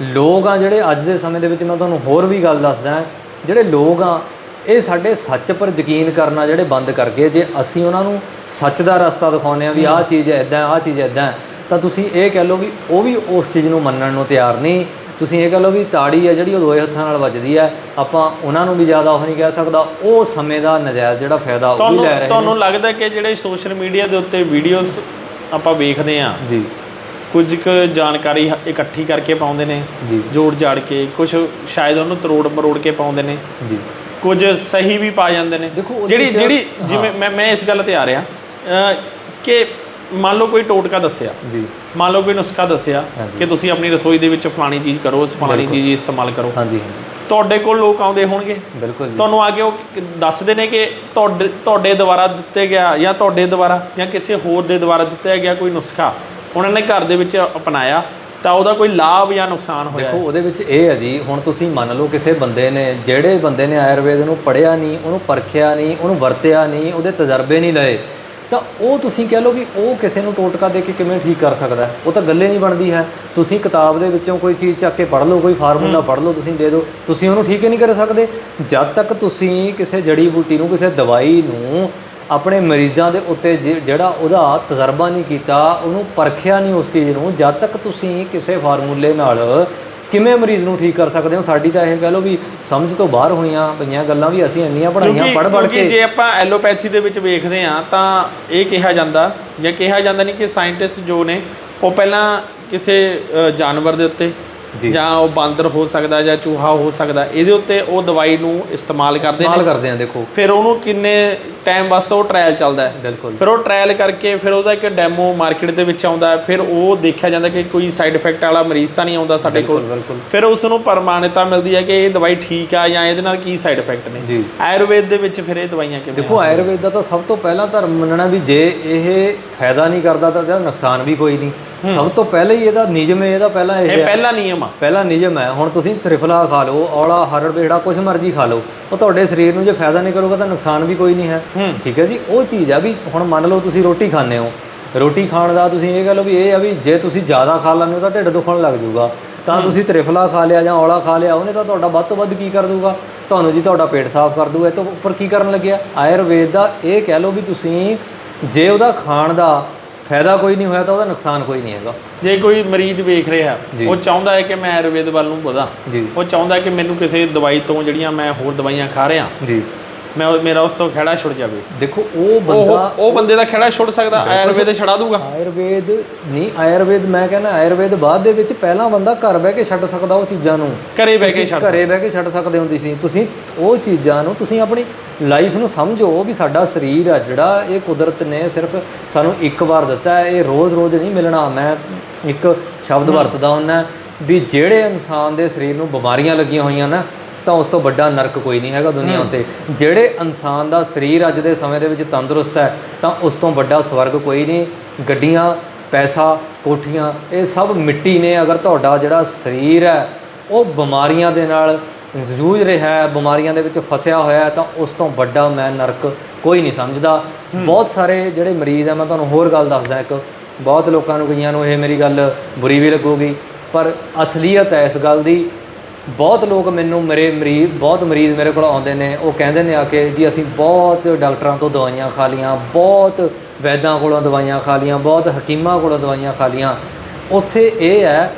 ਲੋਕ ਆ ਜਿਹੜੇ ਅੱਜ ਦੇ ਸਮੇਂ ਦੇ ਵਿੱਚ ਮੈਂ ਤੁਹਾਨੂੰ ਹੋਰ ਵੀ ਗੱਲ ਦੱਸਦਾ ਜਿਹੜੇ ਲੋਕ ਆ, ਇਹ ਸਾਡੇ ਸੱਚ ਪਰ ਯਕੀਨ ਕਰਨਾ ਜਿਹੜੇ ਬੰਦ ਕਰ ਗਏ। ਜੇ ਅਸੀਂ ਉਹਨਾਂ ਨੂੰ ਸੱਚ ਦਾ ਰਸਤਾ ਦਿਖਾਉਂਦੇ ਆ ਵੀ ਆਹ ਚੀਜ਼ ਐਦਾਂ ਆਹ ਚੀਜ਼ ਐਦਾਂ ਤਾਂ ਤੁਸੀਂ ਇਹ ਕਹਿ ਲਓ ਵੀ ਉਹ ਵੀ ਉਸ ਚੀਜ਼ ਨੂੰ ਮੰਨਣ ਨੂੰ ਤਿਆਰ ਨਹੀਂ। ਤੁਸੀਂ ਇਹ ਕਹ ਲਓ ਵੀ ਤਾੜੀ ਹੈ ਜਿਹੜੀ ਉਹ ਦੋਏ ਹੱਥਾਂ ਨਾਲ ਵੱਜਦੀ ਹੈ ਆਪਾਂ ਉਹਨਾਂ ਨੂੰ ਵੀ ਜ਼ਿਆਦਾ ਉਹ ਨਹੀਂ ਕਹਿ ਸਕਦਾ ਉਹ ਸਮੇਂ ਦਾ ਨਜਾਇਜ਼ ਜਿਹੜਾ ਫਾਇਦਾ ਉਹ ਵੀ ਲੈ ਰਹੇ ਨੇ।
ਤੁਹਾਨੂੰ ਲੱਗਦਾ ਕਿ ਜਿਹੜੇ ਸੋਸ਼ਲ ਮੀਡੀਆ ਦੇ ਉੱਤੇ ਵੀਡੀਓਜ਼ ਆਪਾਂ ਵੇਖਦੇ ਆ
ਜੀ।
ਕੁਝ ਕੁ ਜਾਣਕਾਰੀ ਇਕੱਠੀ ਕਰਕੇ ਪਾਉਂਦੇ ਨੇ
ਜੀ।
ਜੋੜ ਜਾੜ ਕੇ ਕੁਝ ਸ਼ਾਇਦ ਉਹਨੂੰ ਤਰੋੜ ਮਰੋੜ ਕੇ ਪਾਉਂਦੇ ਨੇ
ਜੀ।
ਕੁਝ ਸਹੀ ਵੀ ਪਾ ਜਾਂਦੇ ਨੇ। ਜਿਹੜੀ ਜਿਹੜੀ ਜਿਵੇਂ ਮੈਂ ਮੈਂ ਇਸ ਗੱਲ ਤੇ ਆ ਰਿਹਾ ਕਿ ਮੰਨ ਲਓ ਕੋਈ ਟੋਟਕਾ ਦੱਸਿਆ।
ਜੀ।
ਮੰਨ ਲਓ ਕੋਈ ਨੁਸਖਾ ਦੱਸਿਆ। ਕਿ ਤੁਸੀਂ ਆਪਣੀ ਰਸੋਈ ਦੇ ਵਿੱਚ ਫਲਾਣੀ ਚੀਜ਼ ਕਰੋ ਫਲਾਣੀ ਚੀਜ਼ ਇਸਤੇਮਾਲ ਕਰੋ।
ਹਾਂਜੀ ਹਾਂਜੀ।
ਤੁਹਾਡੇ ਕੋਲ ਲੋਕ ਆਉਂਦੇ ਹੋਣਗੇ।
ਬਿਲਕੁਲ ਜੀ।
ਤੁਹਾਨੂੰ ਆ ਕੇ ਉਹ ਦੱਸਦੇ ਨੇ ਕਿ ਤੁਹਾਡੇ ਤੁਹਾਡੇ ਦੁਆਰਾ ਦਿੱਤੇ ਗਿਆ ਜਾਂ ਤੁਹਾਡੇ ਦੁਆਰਾ ਜਾਂ ਕਿਸੇ ਹੋਰ ਦੇ ਦੁਆਰਾ ਦਿੱਤਾ ਗਿਆ ਕੋਈ ਨੁਸਖਾ ਉਹਨਾਂ ਨੇ ਘਰ ਦੇ ਵਿੱਚ ਅਪਣਾਇਆ ਤਾਂ ਉਹਦਾ ਕੋਈ ਲਾਭ ਜਾਂ ਨੁਕਸਾਨ ਹੋਇਆ
ਦੇਖੋ ਉਹਦੇ ਵਿੱਚ ਇਹ ਹੈ ਜੀ ਹੁਣ ਤੁਸੀਂ ਮੰਨ ਲਓ ਕਿਸੇ ਬੰਦੇ ਨੇ ਜਿਹੜੇ ਬੰਦੇ ਨੇ ਆਯੁਰਵੇਦ ਨੂੰ ਪੜ੍ਹਿਆ ਨਹੀਂ ਉਹਨੂੰ ਪਰਖਿਆ ਨਹੀਂ ਉਹਨੂੰ ਵਰਤਿਆ ਨਹੀਂ ਉਹਦੇ ਤਜਰਬੇ ਨਹੀਂ ਲਏ ਤਾਂ ਉਹ ਤੁਸੀਂ ਕਹਿ ਲਓ ਵੀ ਉਹ ਕਿਸੇ ਨੂੰ ਟੋਟਕਾ ਦੇ ਕੇ ਕਿਵੇਂ ਠੀਕ ਕਰ ਸਕਦਾ? ਉਹ ਤਾਂ ਗੱਲੇ ਨਹੀਂ ਬਣਦੀ ਹੈ। ਤੁਸੀਂ ਕਿਤਾਬ ਦੇ ਵਿੱਚੋਂ ਕੋਈ ਚੀਜ਼ ਚੱਕ ਕੇ ਪੜ੍ਹ ਲਓ ਕੋਈ ਫਾਰਮੂਲਾ ਪੜ੍ਹ ਲਓ ਤੁਸੀਂ ਦੇ ਦਿਓ। ਤੁਸੀਂ ਉਹਨੂੰ ਠੀਕ ਹੀ ਨਹੀਂ ਕਰ ਸਕਦੇ। ਜਦ ਤੱਕ ਤੁਸੀਂ ਕਿਸੇ ਜੜੀ ਬੂਟੀ ਨੂੰ ਕਿਸੇ ਦਵਾਈ ਨੂੰ ਆਪਣੇ ਮਰੀਜ਼ਾਂ ਦੇ ਉੱਤੇ ਜਿਹੜਾ ਉਹਦਾ ਤਜਰਬਾ ਨਹੀਂ ਕੀਤਾ ਉਹਨੂੰ ਪਰਖਿਆ ਨਹੀਂ ਉਸ ਚੀਜ਼ ਨੂੰ ਜਦ ਤੱਕ ਤੁਸੀਂ ਕਿਸੇ ਫਾਰਮੂਲੇ ਨਾਲ ਕਿਵੇਂ ਮਰੀਜ਼ ਨੂੰ ਠੀਕ ਕਰ ਸਕਦੇ ਹੋ? ਸਾਡੀ ਤਾਂ ਇਹ ਕਹਿ ਲਓ ਵੀ ਸਮਝ ਤੋਂ ਬਾਹਰ ਹੋਈਆਂ ਪਈਆਂ ਗੱਲਾਂ ਵੀ ਅਸੀਂ ਇੰਨੀਆਂ ਪੜ੍ਹ ਪੜ੍ਹ
ਕਿਉਂਕਿ
ਕੇ
ਜੇ ਆਪਾਂ ਐਲੋਪੈਥੀ ਦੇ ਵਿੱਚ ਵੇਖਦੇ ਆ ਤਾਂ ਇਹ ਕਿਹਾ ਜਾਂਦਾ ਜਾਂ ਕਿਹਾ ਜਾਂਦਾ ਨਹੀਂ ਕਿ ਸਾਇੰਟਿਸਟ ਜੋ ਨੇ ਉਹ ਪਹਿਲਾਂ ਕਿਸੇ ਜਾਨਵਰ ਦੇ ਉੱਤੇ
ਜੀ।
ਉਹ ਬਾਂਦਰ ਹੋ ਸਕਦਾ ਜਾਂ ਚੂਹਾ ਹੋ ਸਕਦਾ ਇਹਦੇ ਉੱਤੇ ਉਹ ਦਵਾਈ ਨੂੰ ਇਸਤੇਮਾਲ ਕਰਦੇ ਨੇ।
ਇਸਤੇਮਾਲ ਕਰਦੇ ਆ ਦੇਖੋ।
ਫਿਰ ਉਹਨੂੰ ਕਿੰਨੇ ਟਾਈਮ ਵਾਸਤੇ ਉਹ ਟ੍ਰਾਇਲ ਚੱਲਦਾ ਹੈ।
ਬਿਲਕੁਲ।
ਫਿਰ ਉਹ ਟ੍ਰਾਇਲ ਕਰਕੇ ਫਿਰ ਉਹਦਾ ਇੱਕ ਡੈਮੋ ਮਾਰਕੀਟ ਦੇ ਵਿੱਚ ਆਉਂਦਾ ਫਿਰ ਉਹ ਦੇਖਿਆ ਜਾਂਦਾ ਕਿ ਕੋਈ ਸਾਈਡ ਇਫੈਕਟ ਵਾਲਾ ਮਰੀਜ਼ ਤਾਂ ਨਹੀਂ ਆਉਂਦਾ ਸਾਡੇ ਕੋਲ। ਫਿਰ ਉਸ ਨੂੰ ਪ੍ਰਮਾਣਿਤਾ ਮਿਲਦੀ ਹੈ ਕਿ ਇਹ ਦਵਾਈ ਠੀਕ ਆ ਜਾਂ ਇਹਦੇ ਨਾਲ ਕੀ ਸਾਈਡ ਇਫੈਕਟ ਨੇ।
ਜੀ।
ਆਯੁਰਵੇਦ ਦੇ ਵਿੱਚ ਫਿਰ ਇਹ ਦਵਾਈਆਂ ਕਿਵੇਂ
ਦੇਖੋ ਆਯੁਰਵੇਦ ਦਾ ਤਾਂ ਸਭ ਤੋਂ ਪਹਿਲਾਂ ਧਰਮ ਮੰਨਣਾ ਵੀ ਜੇ ਇਹ ਫਾਇਦਾ ਨਹੀਂ ਕਰਦਾ ਤਾਂ ਇਹਦਾ ਨੁਕਸਾਨ ਵੀ ਕੋਈ ਨਹੀਂ। ਸਭ ਤੋਂ ਪਹਿਲਾਂ ਹੀ ਇਹਦਾ ਨਿਯਮ ਹੈ ਇਹਦਾ ਪਹਿਲਾਂ ਇਹ
ਇਹ
ਹੈ।
ਪਹਿਲਾ ਨਿਯਮ ਆ।
ਪਹਿਲਾ ਨਿਯਮ ਹੈ ਹੁਣ ਤੁਸੀਂ ਤ੍ਰਿਫਲਾ ਖਾ ਲਓ ਔਲਾ ਹਰੜ ਬੇੜਾ ਕੁਝ ਮਰਜ਼ੀ ਖਾ ਲਓ ਉਹ ਤੁਹਾਡੇ ਸਰੀਰ ਨੂੰ ਜੇ ਫਾਇਦਾ ਨਹੀਂ ਕਰੂਗਾ ਤਾਂ ਨੁਕਸਾਨ ਵੀ ਕੋਈ ਨਹੀਂ ਹੈ। ਠੀਕ ਹੈ ਜੀ ਉਹ ਚੀਜ਼ ਆ ਵੀ ਹੁਣ ਮੰਨ ਲਓ ਤੁਸੀਂ ਰੋਟੀ ਖਾਂਦੇ ਹੋ ਰੋਟੀ ਖਾਣ ਦਾ ਤੁਸੀਂ ਇਹ ਕਹ ਲਓ ਵੀ ਇਹ ਆ ਵੀ ਜੇ ਤੁਸੀਂ ਜ਼ਿਆਦਾ ਖਾ ਲੈਂਦੇ ਹੋ ਤਾਂ ਢਿੱਡ ਦੁਖਣ ਲੱਗ ਜਾਊਗਾ। ਤਾਂ ਤੁਸੀਂ ਤ੍ਰਿਫਲਾ ਖਾ ਲਿਆ ਜਾਂ ਔਲਾ ਖਾ ਲਿਆ ਉਹਨੇ ਤਾਂ ਤੁਹਾਡਾ ਵੱਧ ਤੋਂ ਵੱਧ ਕੀ ਕਰ ਦੂਗਾ ਤੁਹਾਨੂੰ ਜੀ ਤੁਹਾਡਾ ਪੇਟ ਸਾਫ਼ ਕਰ ਦੂਗਾ ਇਹ ਤੋਂ ਉੱਪਰ ਕੀ ਕਰਨ ਲੱਗਿਆ? ਆਯੁਰਵੇਦ ਦਾ ਇਹ ਕਹਿ ਲਓ ਵੀ ਤੁਸੀਂ ਜੇ ਉਹਦਾ ਖਾਣ ਦਾ ਫਾਇਦਾ ਕੋਈ ਨਹੀਂ ਹੋਇਆ ਤਾਂ ਉਹਦਾ ਨੁਕਸਾਨ ਕੋਈ ਨਹੀਂ ਹੈਗਾ।
ਜੇ ਕੋਈ ਮਰੀਜ਼ ਵੇਖ ਰਿਹਾ। ਉਹ ਚਾਹੁੰਦਾ ਹੈ ਕਿ ਮੈਂ ਆਯੁਰਵੇਦ ਵੱਲ ਨੂੰ ਵਧਾਂ। ਉਹ ਚਾਹੁੰਦਾ ਹੈ ਕਿ ਮੈਨੂੰ ਕਿਸੇ ਦਵਾਈ ਤੋਂ ਜਿਹੜੀਆਂ ਮੈਂ ਹੋਰ ਦਵਾਈਆਂ ਖਾ ਰਿਹਾ।
ਜੀ।
ਮੈਂ ਮੇਰਾ ਉਸ ਤੋਂ ਖਹਿੜਾ ਛੁੱਟ ਜਾਵੇ।
ਦੇਖੋ ਉਹ ਬੰਦਾ
ਉਹ ਬੰਦੇ ਦਾ ਖਹਿੜਾ ਛੁੱਟ ਸਕਦਾ ਆਯੁਰਵੇਦ ਛੜਾ ਦੂਗਾ।
ਆਯੁਰਵੇਦ ਨਹੀਂ ਆਯੁਰਵੇਦ ਮੈਂ ਕਹਿੰਦਾ ਆਯੁਰਵੇਦ ਬਾਅਦ ਦੇ ਵਿੱਚ ਪਹਿਲਾਂ ਬੰਦਾ ਘਰ ਬਹਿ ਕੇ ਛੱਡ ਸਕਦਾ ਉਹ ਚੀਜ਼ਾਂ ਨੂੰ।
ਘਰੇ ਬਹਿ ਕੇ ਛੱਡ
ਘਰੇ ਬਹਿ ਕੇ ਛੱਡ ਸਕਦੇ ਹੋ ਤੁਸੀਂ ਤੁਸੀਂ ਉਹ ਚੀਜ਼ਾਂ ਨੂੰ ਤੁਸੀਂ ਆਪਣੀ ਲਾਈਫ ਨੂੰ ਸਮਝੋ ਵੀ ਸਾਡਾ ਸਰੀਰ ਆ ਜਿਹੜਾ ਇਹ ਕੁਦਰਤ ਨੇ ਸਿਰਫ ਸਾਨੂੰ ਇੱਕ ਵਾਰ ਦਿੱਤਾ ਹੈ ਇਹ ਰੋਜ਼-ਰੋਜ਼ ਨਹੀਂ ਮਿਲਣਾ। ਮੈਂ ਇੱਕ ਸ਼ਬਦ ਵਰਤਦਾ ਹੁੰਦਾ ਵੀ ਜਿਹੜੇ ਇਨਸਾਨ ਦੇ ਸਰੀਰ ਨੂੰ ਬਿਮਾਰੀਆਂ ਲੱਗੀਆਂ ਹੋਈਆਂ ਨਾ ਤਾਂ ਉਸ ਤੋਂ ਵੱਡਾ ਨਰਕ ਕੋਈ ਨਹੀਂ ਹੈਗਾ ਦੁਨੀਆ ਉੱਤੇ। ਜਿਹੜੇ ਇਨਸਾਨ ਦਾ ਸਰੀਰ ਅੱਜ ਦੇ ਸਮੇਂ ਦੇ ਵਿੱਚ ਤੰਦਰੁਸਤ ਹੈ ਤਾਂ ਉਸ ਤੋਂ ਵੱਡਾ ਸਵਰਗ ਕੋਈ ਨਹੀਂ। ਗੱਡੀਆਂ ਪੈਸਾ ਕੋਠੀਆਂ ਇਹ ਸਭ ਮਿੱਟੀ ਨੇ। ਅਗਰ ਤੁਹਾਡਾ ਜਿਹੜਾ ਸਰੀਰ ਹੈ ਉਹ ਬਿਮਾਰੀਆਂ ਦੇ ਨਾਲ ਜੂਝ ਰਿਹਾ ਹੈ ਬਿਮਾਰੀਆਂ ਦੇ ਵਿੱਚ ਫਸਿਆ ਹੋਇਆ ਹੈ ਤਾਂ ਉਸ ਤੋਂ ਵੱਡਾ ਮੈਂ ਨਰਕ ਕੋਈ ਨਹੀਂ ਸਮਝਦਾ। ਬਹੁਤ ਸਾਰੇ ਜਿਹੜੇ ਮਰੀਜ਼ ਆ ਮੈਂ ਤੁਹਾਨੂੰ ਹੋਰ ਗੱਲ ਦੱਸਦਾ ਇੱਕ। ਬਹੁਤ ਲੋਕਾਂ ਨੂੰ ਕਈਆਂ ਨੂੰ ਇਹ ਮੇਰੀ ਗੱਲ ਬੁਰੀ ਵੀ ਲੱਗੂਗੀ ਪਰ ਅਸਲੀਅਤ ਹੈ ਇਸ ਗੱਲ ਦੀ। ਬਹੁਤ ਲੋਕ ਮੈਨੂੰ ਮੇਰੇ ਮਰੀਜ਼ ਬਹੁਤ ਮਰੀਜ਼ ਮੇਰੇ ਕੋਲ ਆਉਂਦੇ ਨੇ ਉਹ ਕਹਿੰਦੇ ਨੇ ਆ ਕੇ ਜੀ ਅਸੀਂ ਬਹੁਤ ਡਾਕਟਰਾਂ ਤੋਂ ਦਵਾਈਆਂ ਖਾ ਲੀਆਂ ਬਹੁਤ ਵੈਦਾਂ ਕੋਲੋਂ ਦਵਾਈਆਂ ਖਾ ਲੀਆਂ ਬਹੁਤ ਹਕੀਮਾਂ ਕੋਲੋਂ ਦਵਾਈਆਂ ਖਾ ਲੀਆਂ ਉੱਥੇ ਇਹ ਹੈ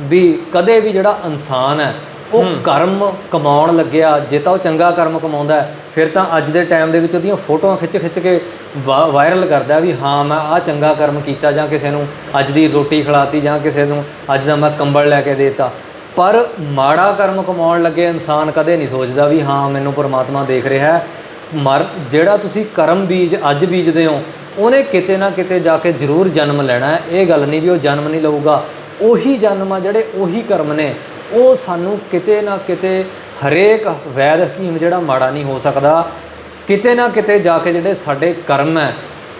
ਵੀ ਕਦੇ ਵੀ ਜਿਹੜਾ ਇਨਸਾਨ ਹੈ ਉਹ ਕਰਮ ਕਮਾਉਣ ਲੱਗਿਆ ਜੇ ਤਾਂ ਉਹ ਚੰਗਾ ਕਰਮ ਕਮਾਉਂਦਾ ਫਿਰ ਤਾਂ ਅੱਜ ਦੇ ਟਾਈਮ ਦੇ ਵਿੱਚ ਉਹਦੀਆਂ ਫੋਟੋਆਂ ਖਿੱਚ ਖਿੱਚ ਕੇ ਵਾਇਰਲ ਕਰਦਾ ਵੀ ਹਾਂ ਮੈਂ ਆਹ ਚੰਗਾ ਕਰਮ ਕੀਤਾ ਜਾਂ ਕਿਸੇ ਨੂੰ ਅੱਜ ਦੀ ਰੋਟੀ ਖਿਲਾਤੀ ਜਾਂ ਕਿਸੇ ਨੂੰ ਅੱਜ ਦਾ ਮੈਂ ਕੰਬਲ ਲੈ ਕੇ ਦੇਤਾ। ਪਰ ਮਾੜਾ ਕਰਮ ਕਮਾਉਣ ਲੱਗੇ ਇਨਸਾਨ ਕਦੇ ਨਹੀਂ ਸੋਚਦਾ ਵੀ ਹਾਂ, ਮੈਨੂੰ ਪਰਮਾਤਮਾ ਦੇਖ ਰਿਹਾ ਹੈ। ਮਰ, ਜਿਹੜਾ ਤੁਸੀਂ ਕਰਮ ਬੀਜ, ਅੱਜ ਬੀਜਦੇ ਹੋ, ਉਹਨੇ ਕਿਤੇ ਨਾ ਕਿਤੇ ਜਾ ਕੇ ਜ਼ਰੂਰ ਜਨਮ ਲੈਣਾ ਹੈ। ਇਹ ਗੱਲ ਨਹੀਂ ਵੀ ਉਹ ਜਨਮ ਨਹੀਂ ਲਊਗਾ। ਉਹੀ ਜਨਮ ਆ ਜਿਹੜੇ ਉਹੀ ਕਰਮ ਨੇ। ਉਹ ਸਾਨੂੰ ਕਿਤੇ ਨਾ ਕਿਤੇ ਹਰੇਕ ਵੈਦ ਹਕੀਮ ਜਿਹੜਾ ਮਾੜਾ ਨਹੀਂ ਹੋ ਸਕਦਾ। ਕਿਤੇ ਨਾ ਕਿਤੇ ਜਾ ਕੇ ਜਿਹੜੇ ਸਾਡੇ ਕਰਮ ਹੈ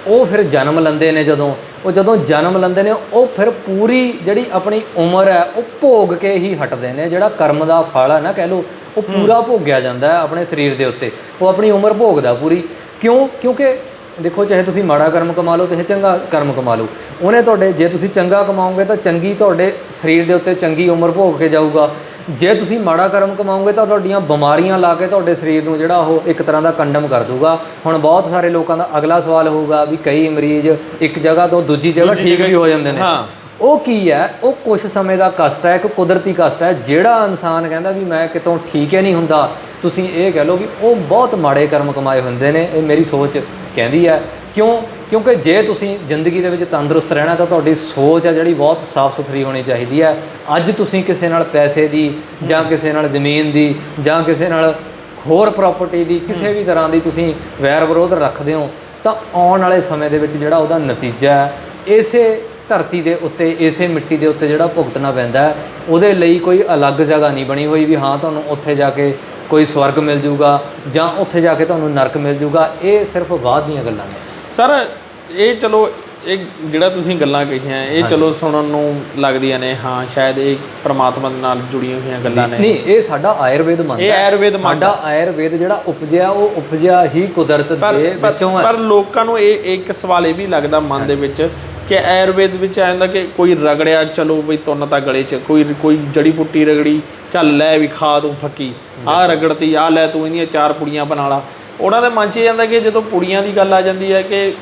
ਉਹ ਫਿਰ ਜਨਮ ਲੈਂਦੇ ਨੇ ਜਦੋਂ। ਉਹ ਜਦੋਂ ਜਨਮ ਲੈਂਦੇ ਨੇ ਉਹ ਫਿਰ ਪੂਰੀ ਜਿਹੜੀ ਆਪਣੀ ਉਮਰ ਹੈ ਉਹ ਭੋਗ ਕੇ ਹੀ ਹਟਦੇ ਨੇ। ਜਿਹੜਾ ਕਰਮ ਦਾ ਫਲ ਹੈ ਨਾ ਕਹਿ ਲਓ ਉਹ ਪੂਰਾ ਭੋਗਿਆ ਜਾਂਦਾ ਹੈ ਆਪਣੇ ਸਰੀਰ ਦੇ ਉੱਤੇ। ਉਹ ਆਪਣੀ ਉਮਰ ਭੋਗਦਾ ਪੂਰੀ। ਕਿਉਂ? ਕਿਉਂਕਿ ਦੇਖੋ ਚਾਹੇ ਤੁਸੀਂ ਮਾੜਾ ਕਰਮ ਕਮਾ ਲਓ ਚਾਹੇ ਚੰਗਾ ਕਰਮ ਕਮਾ ਲਓ। ਉਹਨੇ ਤੁਹਾਡੇ ਜੇ ਤੁਸੀਂ ਚੰਗਾ ਕਮਾਓਗੇ ਤਾਂ ਚੰਗੀ ਤੁਹਾਡੇ ਸਰੀਰ ਦੇ ਉੱਤੇ ਚੰਗੀ ਉਮਰ ਭੋਗ ਕੇ ਜਾਊਗਾ। ਜੇ ਤੁਸੀਂ ਮਾੜਾ ਕਰਮ ਕਮਾਓਗੇ ਤਾਂ ਤੁਹਾਡੀਆਂ ਬਿਮਾਰੀਆਂ ਲਾ ਕੇ ਤੁਹਾਡੇ ਸਰੀਰ ਨੂੰ ਜਿਹੜਾ ਉਹ ਇੱਕ ਤਰ੍ਹਾਂ ਦਾ ਕੰਡਮ ਕਰ ਦੂਗਾ ਹੁਣ ਬਹੁਤ ਸਾਰੇ ਲੋਕਾਂ ਦਾ ਅਗਲਾ ਸਵਾਲ ਹੋਊਗਾ ਵੀ ਕਈ ਮਰੀਜ਼ ਇੱਕ ਜਗ੍ਹਾ ਤੋਂ ਦੂਜੀ ਜਗ੍ਹਾ ਠੀਕ ਵੀ ਹੋ ਜਾਂਦੇ ਨੇ।
ਹਾਂ।
ਉਹ ਕੀ ਹੈ? ਉਹ ਕੁਝ ਸਮੇਂ ਦਾ ਕਸ਼ਟ ਹੈ ਇੱਕ ਕੁਦਰਤੀ ਕਸ਼ਟ ਹੈ ਜਿਹੜਾ ਇਨਸਾਨ ਕਹਿੰਦਾ ਵੀ ਮੈਂ ਕਿਤੋਂ ਠੀਕ ਹੀ ਨਹੀਂ ਹੁੰਦਾ। ਤੁਸੀਂ ਇਹ ਕਹਿ ਲਓ ਵੀ ਉਹ ਬਹੁਤ ਮਾੜੇ ਕਰਮ ਕਮਾਏ ਹੁੰਦੇ ਨੇ ਇਹ ਮੇਰੀ ਸੋਚ ਕਹਿੰਦੀ ਹੈ। ਕਿਉਂ? ਕਿਉਂਕਿ ਜੇ ਤੁਸੀਂ ਜ਼ਿੰਦਗੀ ਦੇ ਵਿੱਚ ਤੰਦਰੁਸਤ ਰਹਿਣਾ ਤਾਂ ਤੁਹਾਡੀ ਸੋਚ ਹੈ ਜਿਹੜੀ ਬਹੁਤ ਸਾਫ਼ ਸੁਥਰੀ ਹੋਣੀ ਚਾਹੀਦੀ ਹੈ ਅੱਜ ਤੁਸੀਂ ਕਿਸੇ ਨਾਲ ਪੈਸੇ ਦੀ ਜਾਂ ਕਿਸੇ ਨਾਲ ਜ਼ਮੀਨ ਦੀ ਜਾਂ ਕਿਸੇ ਨਾਲ ਹੋਰ ਪ੍ਰਾਪਰਟੀ ਦੀ ਕਿਸੇ ਵੀ ਤਰ੍ਹਾਂ ਦੀ ਤੁਸੀਂ ਵੈਰ ਵਿਰੋਧ ਰੱਖਦੇ ਹੋ, ਤਾਂ ਆਉਣ ਵਾਲੇ ਸਮੇਂ ਦੇ ਵਿੱਚ ਜਿਹੜਾ ਉਹਦਾ ਨਤੀਜਾ ਇਸੇ ਧਰਤੀ ਦੇ ਉੱਤੇ, ਇਸੇ ਮਿੱਟੀ ਦੇ ਉੱਤੇ ਜਿਹੜਾ ਭੁਗਤਣਾ ਪੈਂਦਾ ਉਹਦੇ ਲਈ ਕੋਈ ਅਲੱਗ ਜਗ੍ਹਾ ਨਹੀਂ ਬਣੀ ਹੋਈ ਵੀ ਹਾਂ ਤੁਹਾਨੂੰ ਉੱਥੇ ਜਾ ਕੇ ਕੋਈ ਸਵਰਗ ਮਿਲ ਜਾਊਗਾ ਜਾਂ ਉੱਥੇ ਜਾ ਕੇ ਤੁਹਾਨੂੰ ਨਰਕ ਮਿਲ ਜਾਊਗਾ ਇਹ ਸਿਰਫ ਬਾਅਦ ਦੀਆਂ ਗੱਲਾਂ ਨੇ।
ਸਰ ਇਹ ਚਲੋ ਇਹ ਜਿਹੜਾ ਤੁਸੀਂ ਗੱਲਾਂ ਕਹੀਆਂ ਇਹ ਚਲੋ ਸੁਣਨ ਨੂੰ ਲੱਗਦੀਆਂ ਨੇ ਹਾਂ ਸ਼ਾਇਦ ਇਹ ਪ੍ਰਮਾਤਮਾ ਦੇ ਨਾਲ ਜੁੜੀਆਂ ਹੋਈਆਂ ਗੱਲਾਂ ਨੇ।
ਨਹੀਂ ਇਹ ਸਾਡਾ ਆਯੁਰਵੇਦ ਮੰਨਦਾ
ਇਹ। ਆਯੁਰਵੇਦ
ਸਾਡਾ ਆਯੁਰਵੇਦ ਜਿਹੜਾ ਉਪਜਿਆ ਉਹ ਉਪਜਿਆ ਹੀ ਕੁਦਰਤ ਦੇ ਵਿੱਚੋਂ ਹੈ।
ਪਰ ਲੋਕਾਂ ਨੂੰ ਇਹ ਇੱਕ ਸਵਾਲ ਇਹ ਵੀ ਲੱਗਦਾ ਮਨ ਦੇ ਵਿੱਚ ਕਿ ਆਯੁਰਵੇਦ ਵਿੱਚ ਆ ਜਾਂਦਾ ਕਿ ਕੋਈ ਰਗੜਿਆ ਚਲੋ ਬਈ ਤੁੰਨ ਤਾਂ ਗਲੇ 'ਚ ਕੋਈ ਕੋਈ ਜੜੀ ਬੁੱਟੀ ਰਗੜੀ ਚੱਲ ਲੈ ਵੀ ਖਾ ਤੂੰ ਫੱਕੀ। ਆਹ ਰਗੜਤੀ ਆਹ ਲੈ ਤੂੰ ਇਹਦੀਆਂ ਚਾਰ ਪੁੜੀਆਂ ਬਣਾ ਲਾ। ਉਹਨਾਂ ਦੇ ਮਨ 'ਚ ਇਹ ਜਾਂਦਾ ਕਿ ਜਦੋਂ ਪੁੜੀਆਂ ਦੀ ਗੱਲ ਆ ਜਾਂਦੀ ਹੈ ਕਿ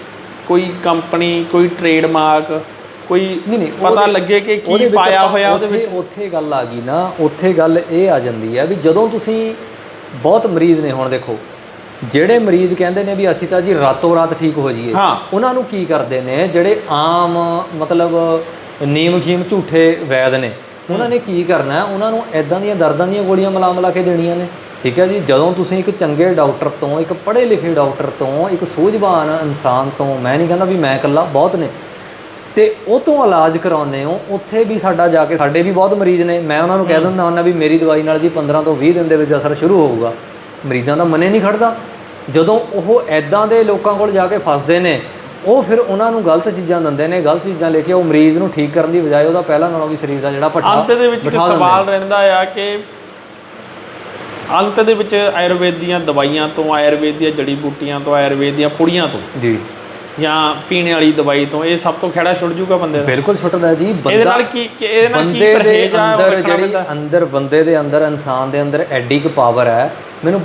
ਕੋਈ ਕੰਪਨੀ ਕੋਈ ਟ੍ਰੇਡਮਾਰਕ ਕੋਈ
ਨਹੀਂ ਨਹੀਂ
ਪਤਾ ਲੱਗੇ ਕਿ ਕੀ ਪਾਇਆ ਹੋਇਆ ਉਹਦੇ ਵਿੱਚ
ਉੱਥੇ- ਗੱਲ ਆ ਗਈ ਨਾ ਉੱਥੇ ਗੱਲ ਇਹ ਆ ਜਾਂਦੀ ਹੈ ਵੀ ਜਦੋਂ ਤੁਸੀਂ ਬਹੁਤ ਮਰੀਜ਼ ਨੇ ਹੁਣ ਦੇਖੋ ਜਿਹੜੇ ਮਰੀਜ਼ ਕਹਿੰਦੇ ਨੇ ਵੀ ਅਸੀਂ ਤਾਂ ਜੀ ਰਾਤੋਂ ਰਾਤ ਠੀਕ ਹੋ ਜਾਈਏ। ਉਹਨਾਂ ਨੂੰ ਕੀ ਕਰਦੇ ਨੇ ਜਿਹੜੇ ਆਮ ਮਤਲਬ ਨੀਮ ਖੀਮ ਝੂਠੇ ਵੈਦ ਨੇ ਉਹਨਾਂ ਨੇ ਕੀ ਕਰਨਾ ਹੈ? ਉਹਨਾਂ ਨੂੰ ਐਦਾਂ ਦੀਆਂ ਦਰਦਾਂ ਦੀਆਂ ਗੋਲੀਆਂ ਮਿਲਾ ਮਿਲਾ ਕੇ ਦੇਣੀਆਂ ਨੇ ਠੀਕ ਹੈ ਜੀ? ਜਦੋਂ ਤੁਸੀਂ ਇੱਕ ਚੰਗੇ ਡਾਕਟਰ ਤੋਂ ਇੱਕ ਪੜ੍ਹੇ ਲਿਖੇ ਡਾਕਟਰ ਤੋਂ ਇੱਕ ਸੂਝਵਾਨ ਇਨਸਾਨ ਤੋਂ ਮੈਂ ਨਹੀਂ ਕਹਿੰਦਾ ਵੀ ਮੈਂ ਇਕੱਲਾ ਬਹੁਤ ਨੇ। ਤੇ ਉਹ ਤੋਂ ਇਲਾਜ ਕਰਾਉਂਦੇ ਹੋ ਉੱਥੇ ਵੀ ਸਾਡਾ ਜਾ ਕੇ ਸਾਡੇ ਵੀ ਬਹੁਤ ਮਰੀਜ਼ ਨੇ। ਮੈਂ ਉਹਨਾਂ ਨੂੰ ਕਹਿ ਦਿੰਦਾ ਹੁੰਦਾ ਵੀ ਮੇਰੀ ਦਵਾਈ ਨਾਲ ਜੀ 15 ਤੋਂ 20 ਦਿਨ ਦੇ ਵਿੱਚ ਅਸਰ ਸ਼ੁਰੂ ਹੋਊਗਾ। ਮਰੀਜ਼ਾਂ ਦਾ ਮਨੇ ਨਹੀਂ ਖੜਦਾ। ਜਦੋਂ ਉਹ ਐਦਾਂ ਦੇ ਲੋਕਾਂ ਕੋਲ ਜਾ ਕੇ ਫਸਦੇ ਨੇ ਉਹ ਫਿਰ ਉਹਨਾਂ ਨੂੰ ਗਲਤ ਚੀਜ਼ਾਂ ਦਿੰਦੇ ਨੇ ਗਲਤ ਚੀਜ਼ਾਂ ਲੈ ਕੇ ਉਹ ਮਰੀਜ਼ ਨੂੰ ਠੀਕ ਕਰਨ ਦੀ ਬਜਾਏ ਉਹਦਾ ਪਹਿਲਾਂ ਨਾਲੋਂ ਵੀ ਸਰੀਰ ਦਾ ਜਿਹੜਾ ਪੱਠਾ
ਅੰਤ ਦੇ ਵਿੱਚ ਇੱਕ। ਸਵਾਲ ਰਹਿੰਦਾ ਆ ਕਿ ਅੰਤ ਦੇ ਵਿੱਚ ਆਯੁਰਵੇਦ ਦੀਆਂ ਦਵਾਈਆਂ ਤੋਂ ਆਯੁਰਵੇਦ ਦੀਆਂ ਜੜੀ ਬੂਟੀਆਂ ਤੋਂ ਆਯੁਰਵੇਦ ਦੀਆਂ ਪੁੜੀਆਂ ਤੋਂ
ਜੀ।
ਜਾਂ ਪੀਣ ਵਾਲੀ ਦਵਾਈ ਤੋਂ ਇਹ ਸਭ ਤੋਂ ਖੜਾ ਛੁੱਟ ਜੂਗਾ ਬੰਦੇ ਦਾ?
ਬਿਲਕੁਲ ਛੁੱਟਦਾ ਜੀ।
ਇਹਦੇ ਨਾਲ ਕੀ ਇਹਦੇ ਨਾਲ ਕੀ ਪਰਹੇਜ਼ ਆ
ਅੰਦਰ ਜਿਹੜੀ? ਅੰਦਰ ਬੰਦੇ ਦੇ ਅੰਦਰ ਇਨਸਾਨ ਦੇ ਅੰਦਰ ਐਡੀ ਕੁ ਪਾਵਰ ਹੈ। ਮੈਨੂੰ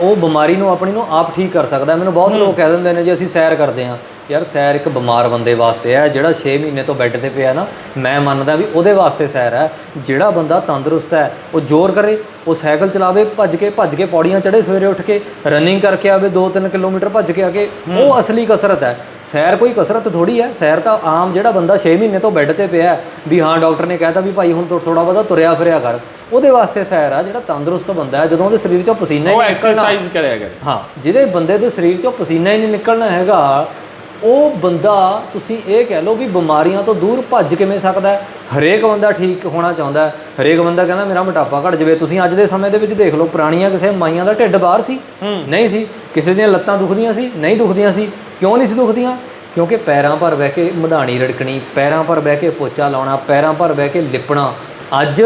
ਉਹ ਬਿਮਾਰੀ ਨੂੰ ਆਪਣੀ ਨੂੰ ਆਪ ਠੀਕ ਕਰ ਸਕਦਾ। ਮੈਨੂੰ ਬਹੁਤ ਲੋਕ ਕਹਿ ਦਿੰਦੇ ਨੇ ਜੀ ਅਸੀਂ ਸੈਰ ਕਰਦੇ ਹਾਂ। ਯਾਰ ਸੈਰ ਇੱਕ ਬਿਮਾਰ ਬੰਦੇ ਵਾਸਤੇ ਹੈ ਜਿਹੜਾ 6 ਮਹੀਨੇ ਤੋਂ ਬੈੱਡ ਤੇ ਪਿਆ ਨਾ ਮੈਂ ਮੰਨਦਾ ਵੀ ਉਹਦੇ ਵਾਸਤੇ ਸੈਰ ਹੈ। ਜਿਹੜਾ ਬੰਦਾ ਤੰਦਰੁਸਤ ਹੈ ਉਹ ਜ਼ੋਰ ਕਰੇ ਉਹ ਸਾਈਕਲ ਚਲਾਵੇ ਭੱਜ ਕੇ ਭੱਜ ਕੇ ਪੌੜੀਆਂ ਚੜੇ ਸਵੇਰੇ ਉੱਠ ਕੇ ਰਨਿੰਗ ਕਰਕੇ ਆਵੇ 2-3 ਕਿਲੋਮੀਟਰ ਭੱਜ ਕੇ ਆ ਕੇ ਉਹ ਅਸਲੀ ਕਸਰਤ ਹੈ। ਸੈਰ ਕੋਈ ਕਸਰਤ ਥੋੜੀ ਹੈ ਸੈਰ ਤਾਂ ਆਮ ਜਿਹੜਾ ਬੰਦਾ 6 ਮਹੀਨੇ ਤੋਂ ਬੈੱਡ ਤੇ ਪਿਆ ਵੀ ਹਾਂ ਡਾਕਟਰ ਨੇ ਕਹਿਤਾ ਵੀ ਭਾਈ ਹੁਣ ਥੋੜਾ ਬਹੁਤਾ ਤੁਰਿਆ ਫਿਰਿਆ ਕਰ। ਉਹਦੇ ਵਾਸਤੇ ਸੈਰ ਆ ਜਿਹੜਾ ਤੰਦਰੁਸਤ ਬੰਦਾ ਹੈ ਜਦੋਂ ਉਹਦੇ ਸਰੀਰ ਚੋਂ ਪਸੀਨਾ ਹੀ ਨਹੀਂ ਨਿਕਲਣਾ।
ਐਕਸਰਸਾਈਜ਼ ਕਰਿਆ ਕਰੇ।
ਹਾਂ ਜਿਹਦੇ ਬੰਦੇ ਦੇ ਸਰੀਰ ਚੋਂ ਪਸੀਨਾ ਹੀ ਨਹੀਂ ਨਿਕਲਣਾ ਹੈਗਾ ਉਹ ਬੰਦਾ ਤੁਸੀਂ ਇਹ ਕਹਿ ਲਓ ਵੀ ਬਿਮਾਰੀਆਂ ਤੋਂ ਦੂਰ ਭੱਜ ਕਿਵੇਂ ਸਕਦਾ ਹੈ? ਹਰੇਕ ਬੰਦਾ ਠੀਕ ਹੋਣਾ ਚਾਹੁੰਦਾ ਹੈ। ਹਰੇਕ ਬੰਦਾ ਕਹਿੰਦਾ ਮੇਰਾ ਮੋਟਾਪਾ ਘਟ ਜਾਵੇ। ਤੁਸੀਂ ਅੱਜ ਦੇ ਸਮੇਂ ਦੇ ਵਿੱਚ ਦੇਖ ਲਓ ਪੁਰਾਣੀਆਂ ਕਿਸੇ ਮਾਈਆਂ ਦਾ ਢਿੱਡ ਬਾਹਰ ਸੀ। ਨਹੀਂ ਸੀ। ਕਿਸੇ ਦੀਆਂ ਲੱਤਾਂ ਦੁਖਦੀਆਂ ਸੀ ਨਹੀਂ ਦੁਖਦੀਆਂ ਸੀ। ਕਿਉਂ ਨਹੀਂ ਸੀ ਦੁਖਦੀਆਂ? ਕਿਉਂਕਿ ਪੈਰਾਂ ਪਰ ਬਹਿ ਕੇ ਮਧਾਣੀ ਰੜਕਣੀ ਪੈਰਾਂ ਪਰ ਬਹਿ ਕੇ ਪੋਚਾ ਲਾਉਣਾ ਪੈਰਾਂ ਪਰ ਬਹਿ ਕੇ ਲਿਪਣਾ। ਅੱਜ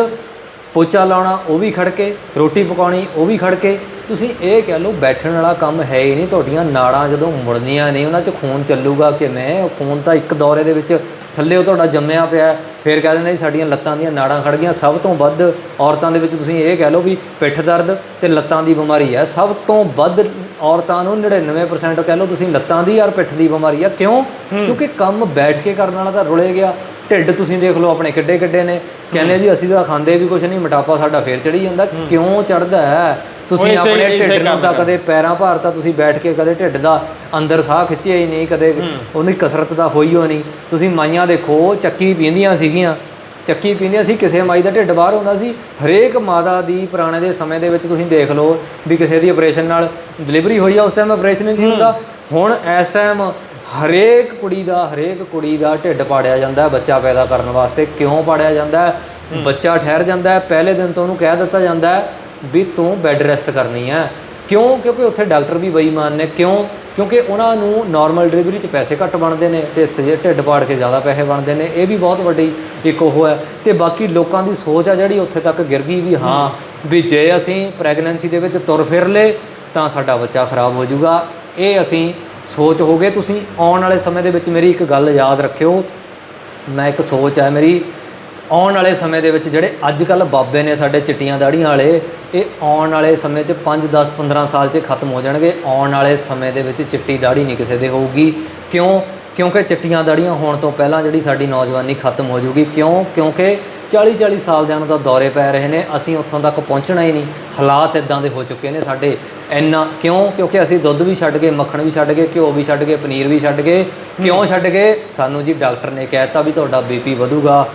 ਪੋਚਾ ਲਾਉਣਾ ਉਹ ਵੀ ਖੜ ਕੇ ਰੋਟੀ ਪਕਾਉਣੀ ਉਹ ਵੀ ਖੜ ਕੇ ਤੁਸੀਂ ਇਹ ਕਹਿ ਲਓ ਬੈਠਣ ਵਾਲਾ ਕੰਮ ਹੈ ਹੀ ਨਹੀਂ ਤੁਹਾਡੀਆਂ ਨਾੜਾਂ ਜਦੋਂ ਮੁੜਨੀਆਂ ਨਹੀਂ ਉਹਨਾਂ 'ਚ ਖੂਨ ਚੱਲੂਗਾ ਕਿਵੇਂ? ਉਹ ਖੂਨ ਤਾਂ ਇੱਕ ਦੌਰੇ ਦੇ ਵਿੱਚ ਥੱਲੇ ਉਹ ਤੁਹਾਡਾ ਜੰਮਿਆ ਪਿਆ। ਫਿਰ ਕਹਿ ਦਿੰਦੇ ਸਾਡੀਆਂ ਲੱਤਾਂ ਦੀਆਂ ਨਾੜਾਂ ਖੜ ਗਈਆਂ। ਸਭ ਤੋਂ ਵੱਧ ਔਰਤਾਂ ਦੇ ਵਿੱਚ ਤੁਸੀਂ ਇਹ ਕਹਿ ਲਓ ਵੀ ਪਿੱਠ ਦਰਦ ਤੇ ਲੱਤਾਂ ਦੀ ਬਿਮਾਰੀ ਹੈ। ਸਭ ਤੋਂ ਵੱਧ ਔਰਤਾਂ ਨੂੰ 99% ਕਹਿ ਲਓ ਤੁਸੀਂ ਲੱਤਾਂ ਦੀ ਔਰ ਪਿੱਠ ਦੀ ਬਿਮਾਰੀ ਹੈ। ਕਿਉਂ? ਕਿਉਂਕਿ ਕੰਮ ਬੈਠ ਕੇ ਕਰਨ ਵਾਲਾ ਤਾਂ ਰੁਲੇ ਗਿਆ। ਢਿੱਡ ਤੁਸੀਂ ਦੇਖ ਲਓ ਆਪਣੇ ਕਿੱਡੇ ਕਿੱਡੇ ਨੇ। ਕਹਿੰਦੇ ਜੀ ਅਸੀਂ ਤਾਂ ਖਾਂਦੇ ਵੀ ਕੁਝ ਨਹੀਂ ਮੋਟਾਪਾ ਸਾਡਾ ਫੇਰ ਚੜੀ ਜਾਂਦਾ। ਕਿਉਂ ਚੜਦਾ ਹੈ? ਤੁਸੀਂ ਆਪਣੇ ਢਿੱਡ ਨੂੰ ਤਾਂ ਕਦੇ ਪੈਰਾਂ ਭਾਰ ਤਾਂ ਤੁਸੀਂ ਬੈਠ ਕੇ ਕਦੇ ਢਿੱਡ ਦਾ ਅੰਦਰ ਸਾਹ ਖਿੱਚਿਆ ਹੀ ਨਹੀਂ ਕਦੇ ਉਹਦੀ ਕਸਰਤ ਤਾਂ ਹੋਈ ਹੋ ਨਹੀਂ ਤੁਸੀਂ ਮਾਈਆਂ ਦੇਖੋ ਚੱਕੀ ਪੀਂਦੀਆਂ ਸੀਗੀਆਂ। ਚੱਕੀ ਪੀਂਦੀਆਂ ਸੀ ਕਿਸੇ ਮਾਈ ਦਾ ਢਿੱਡ ਬਾਹਰ ਹੁੰਦਾ ਸੀ। ਹਰੇਕ ਮਾਦਾ ਦੀ ਪੁਰਾਣੇ ਦੇ ਸਮੇਂ ਦੇ ਵਿੱਚ ਤੁਸੀਂ ਦੇਖ ਲਓ ਵੀ ਕਿਸੇ ਦੀ ਆਪਰੇਸ਼ਨ ਨਾਲ ਡਿਲੀਵਰੀ ਹੋਈ ਆ ਉਸ ਟਾਈਮ ਆਪਰੇਸ਼ਨ ਨਹੀਂ ਹੁੰਦਾ। ਹੁਣ ਇਸ ਟਾਈਮ ਹਰੇਕ ਕੁੜੀ ਦਾ ਹਰੇਕ ਕੁੜੀ ਦਾ ਢਿੱਡ ਪਾੜਿਆ ਜਾਂਦਾ ਬੱਚਾ ਪੈਦਾ ਕਰਨ ਵਾਸਤੇ ਕਿਉਂ ਪਾੜਿਆ ਜਾਂਦਾ ਬੱਚਾ ਠਹਿਰ ਜਾਂਦਾ ਪਹਿਲੇ ਦਿਨ ਤੋਂ ਉਹਨੂੰ ਕਹਿ ਦਿੱਤਾ ਜਾਂਦਾ ਵੀ ਤੂੰ ਬੈੱਡ ਰੈਸਟ ਕਰਨੀ ਹੈ ਕਿਉਂ? ਕਿਉਂਕਿ ਉੱਥੇ ਡਾਕਟਰ ਵੀ ਬੇਈਮਾਨ ਨੇ। ਕਿਉਂ? ਕਿਉਂਕਿ ਉਹਨਾਂ ਨੂੰ ਨਾਰਮਲ ਡਿਲੀਵਰੀ 'ਚ ਪੈਸੇ ਘੱਟ ਬਣਦੇ ਨੇ ਤੇ ਸਜੇ ਢਿੱਡ ਪਾੜ ਕੇ ਜ਼ਿਆਦਾ ਪੈਸੇ ਬਣਦੇ ਨੇ। ਇਹ ਵੀ ਬਹੁਤ ਵੱਡੀ ਇੱਕ ਉਹ ਹੈ। ਤੇ ਬਾਕੀ ਲੋਕਾਂ ਦੀ ਸੋਚ ਆ ਜਿਹੜੀ ਉੱਥੇ ਤੱਕ ਗਿਰ ਗਈ ਵੀ ਹਾਂ, ਵੀ ਜੇ ਅਸੀਂ ਪ੍ਰੈਗਨੈਂਸੀ ਦੇ ਵਿੱਚ ਤੁਰ ਫਿਰ ਲੇ ਤਾਂ ਸਾਡਾ ਬੱਚਾ ਖਰਾਬ ਹੋ ਜਾਊਗਾ। ਇਹ ਅਸੀਂ ਸੋਚ ਹੋ ਗਏ। ਤੁਸੀਂ ਆਉਣ ਵਾਲੇ ਸਮੇਂ ਦੇ ਵਿੱਚ ਮੇਰੀ ਇੱਕ ਗੱਲ ਯਾਦ ਰੱਖਿਓ। ਮੈਂ ਇੱਕ ਸੋਚ ਹੈ ਮੇਰੀ ਆਉਣ ਵਾਲੇ ਸਮੇਂ ਦੇ ਵਿੱਚ ਜਿਹੜੇ ਅੱਜ ਕੱਲ ਬਾਬੇ ਨੇ ਸਾਡੇ ਚਿੱਟੀਆਂ ਦਾੜੀਆਂ ਵਾਲੇ ਇਹ ਆਉਣ ਵਾਲੇ ਸਮੇਂ 'ਚ 5 10 15 ਸਾਲ 'ਚ ਖਤਮ ਹੋ ਜਾਣਗੇ। ਆਉਣ ਵਾਲੇ ਸਮੇਂ ਦੇ ਵਿੱਚ ਚਿੱਟੀ ਦਾੜੀ ਨਹੀਂ ਕਿਸੇ ਦੇ ਹੋਊਗੀ। ਕਿਉਂ? ਕਿਉਂਕਿ ਚਿੱਟੀਆਂ ਦਾੜੀਆਂ ਹੋਣ ਤੋਂ ਪਹਿਲਾਂ ਜਿਹੜੀ ਸਾਡੀ ਨੌਜਵਾਨੀ ਖਤਮ ਹੋ ਜਾਊਗੀ। ਕਿਉਂ? ਕਿਉਂਕਿ 40 40 ਸਾਲ ਦੇ ਨੂੰ ਤਾਂ ਦੌਰੇ ਪੈ ਰਹੇ ਨੇ। ਅਸੀਂ ਉੱਥੋਂ ਤੱਕ ਪਹੁੰਚਣਾ ਹੀ ਨਹੀਂ। ਹਾਲਾਤ ਇਦਾਂ ਦੇ ਹੋ ਚੁੱਕੇ ਨੇ ਸਾਡੇ। ਇੰਨਾ ਕਿਉਂ? ਕਿਉਂਕਿ ਅਸੀਂ ਦੁੱਧ ਵੀ ਛੱਡ ਗਏ ਮੱਖਣ ਵੀ ਛੱਡ ਗਏ ਘਿਓ ਵੀ ਛੱਡ ਗਏ ਪਨੀਰ ਵੀ ਛੱਡ ਗਏ। ਕਿਉਂ ਛੱਡ ਗਏ? ਸਾਨੂੰ ਜੀ ਡਾਕਟਰ ਨੇ ਕਹਿਤਾ ਵੀ ਤੁਹਾਡਾ ਬੀਪੀ ਵਧੂਗਾ।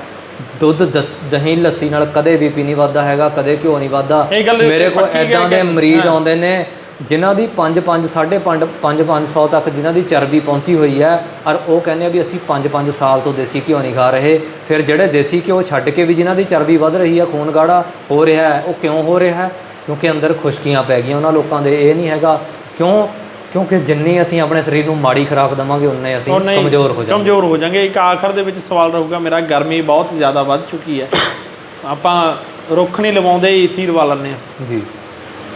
ਦੁੱਧ ਦਸ- ਦਹੀਂ ਲੱਸੀ ਨਾਲ ਕਦੇ ਬੀਪੀ ਨਹੀਂ ਵੱਧਦਾ ਹੈਗਾ ਕਦੇ ਘਿਓ ਨਹੀਂ ਵੱਧਦਾ।
ਇਹ ਗੱਲ
ਮੇਰੇ ਕੋਲ
ਪੱਕੀ
ਐਦਾਂ ਦੇ। ਮਰੀਜ਼ ਆਉਂਦੇ ਨੇ ਜਿਨ੍ਹਾਂ ਦੀ 5 5 5.5 5 500 ਤੱਕ ਜਿਨ੍ਹਾਂ ਦੀ ਚਰਬੀ ਪਹੁੰਚੀ ਹੋਈ ਹੈ ਔਰ ਉਹ ਕਹਿੰਦੇ ਆ ਵੀ ਅਸੀਂ 5 5 ਸਾਲ ਤੋਂ ਦੇਸੀ ਘਿਓ ਨਹੀਂ ਖਾ ਰਹੇ। ਫਿਰ ਜਿਹੜੇ ਦੇਸੀ ਘਿਓ ਛੱਡ ਕੇ ਵੀ ਜਿਨ੍ਹਾਂ ਦੀ ਚਰਬੀ ਵੱਧ ਰਹੀ ਹੈ ਖੂਨ ਗਾੜਾ ਹੋ ਰਿਹਾ ਹੈ ਉਹ ਕਿਉਂ ਹੋ ਰਿਹਾ ਹੈ? ਕਿਉਂਕਿ ਅੰਦਰ ਖੁਸ਼ਕੀਆਂ ਪੈ ਗਈਆਂ ਉਹਨਾਂ ਲੋਕਾਂ ਦੇ। ਇਹ ਨਹੀਂ ਹੈਗਾ ਕਿਉਂ ਕਿਉਂਕਿ ਜਿੰਨੀ ਅਸੀਂ ਆਪਣੇ ਸਰੀਰ ਨੂੰ ਮਾੜੀ ਖੁਰਾਕ ਦੇਵਾਂਗੇ ਉਨੇ ਅਸੀਂ ਕਮਜ਼ੋਰ ਹੋ ਜਾਵਾਂਗੇ।
ਕਮਜ਼ੋਰ ਹੋ ਜਾਾਂਗੇ ਇੱਕ ਆਖਰ ਦੇ ਵਿੱਚ ਸਵਾਲ ਰਹੂਗਾ ਮੇਰਾ ਗਰਮੀ ਬਹੁਤ ਜ਼ਿਆਦਾ ਵੱਧ ਚੁੱਕੀ ਹੈ। ਆਪਾਂ ਰੁੱਖ ਨਹੀਂ ਲਵਾਉਂਦੇ ਏਸੀ ਲਵਾ ਲੈਂਦੇ ਆ
ਜੀ।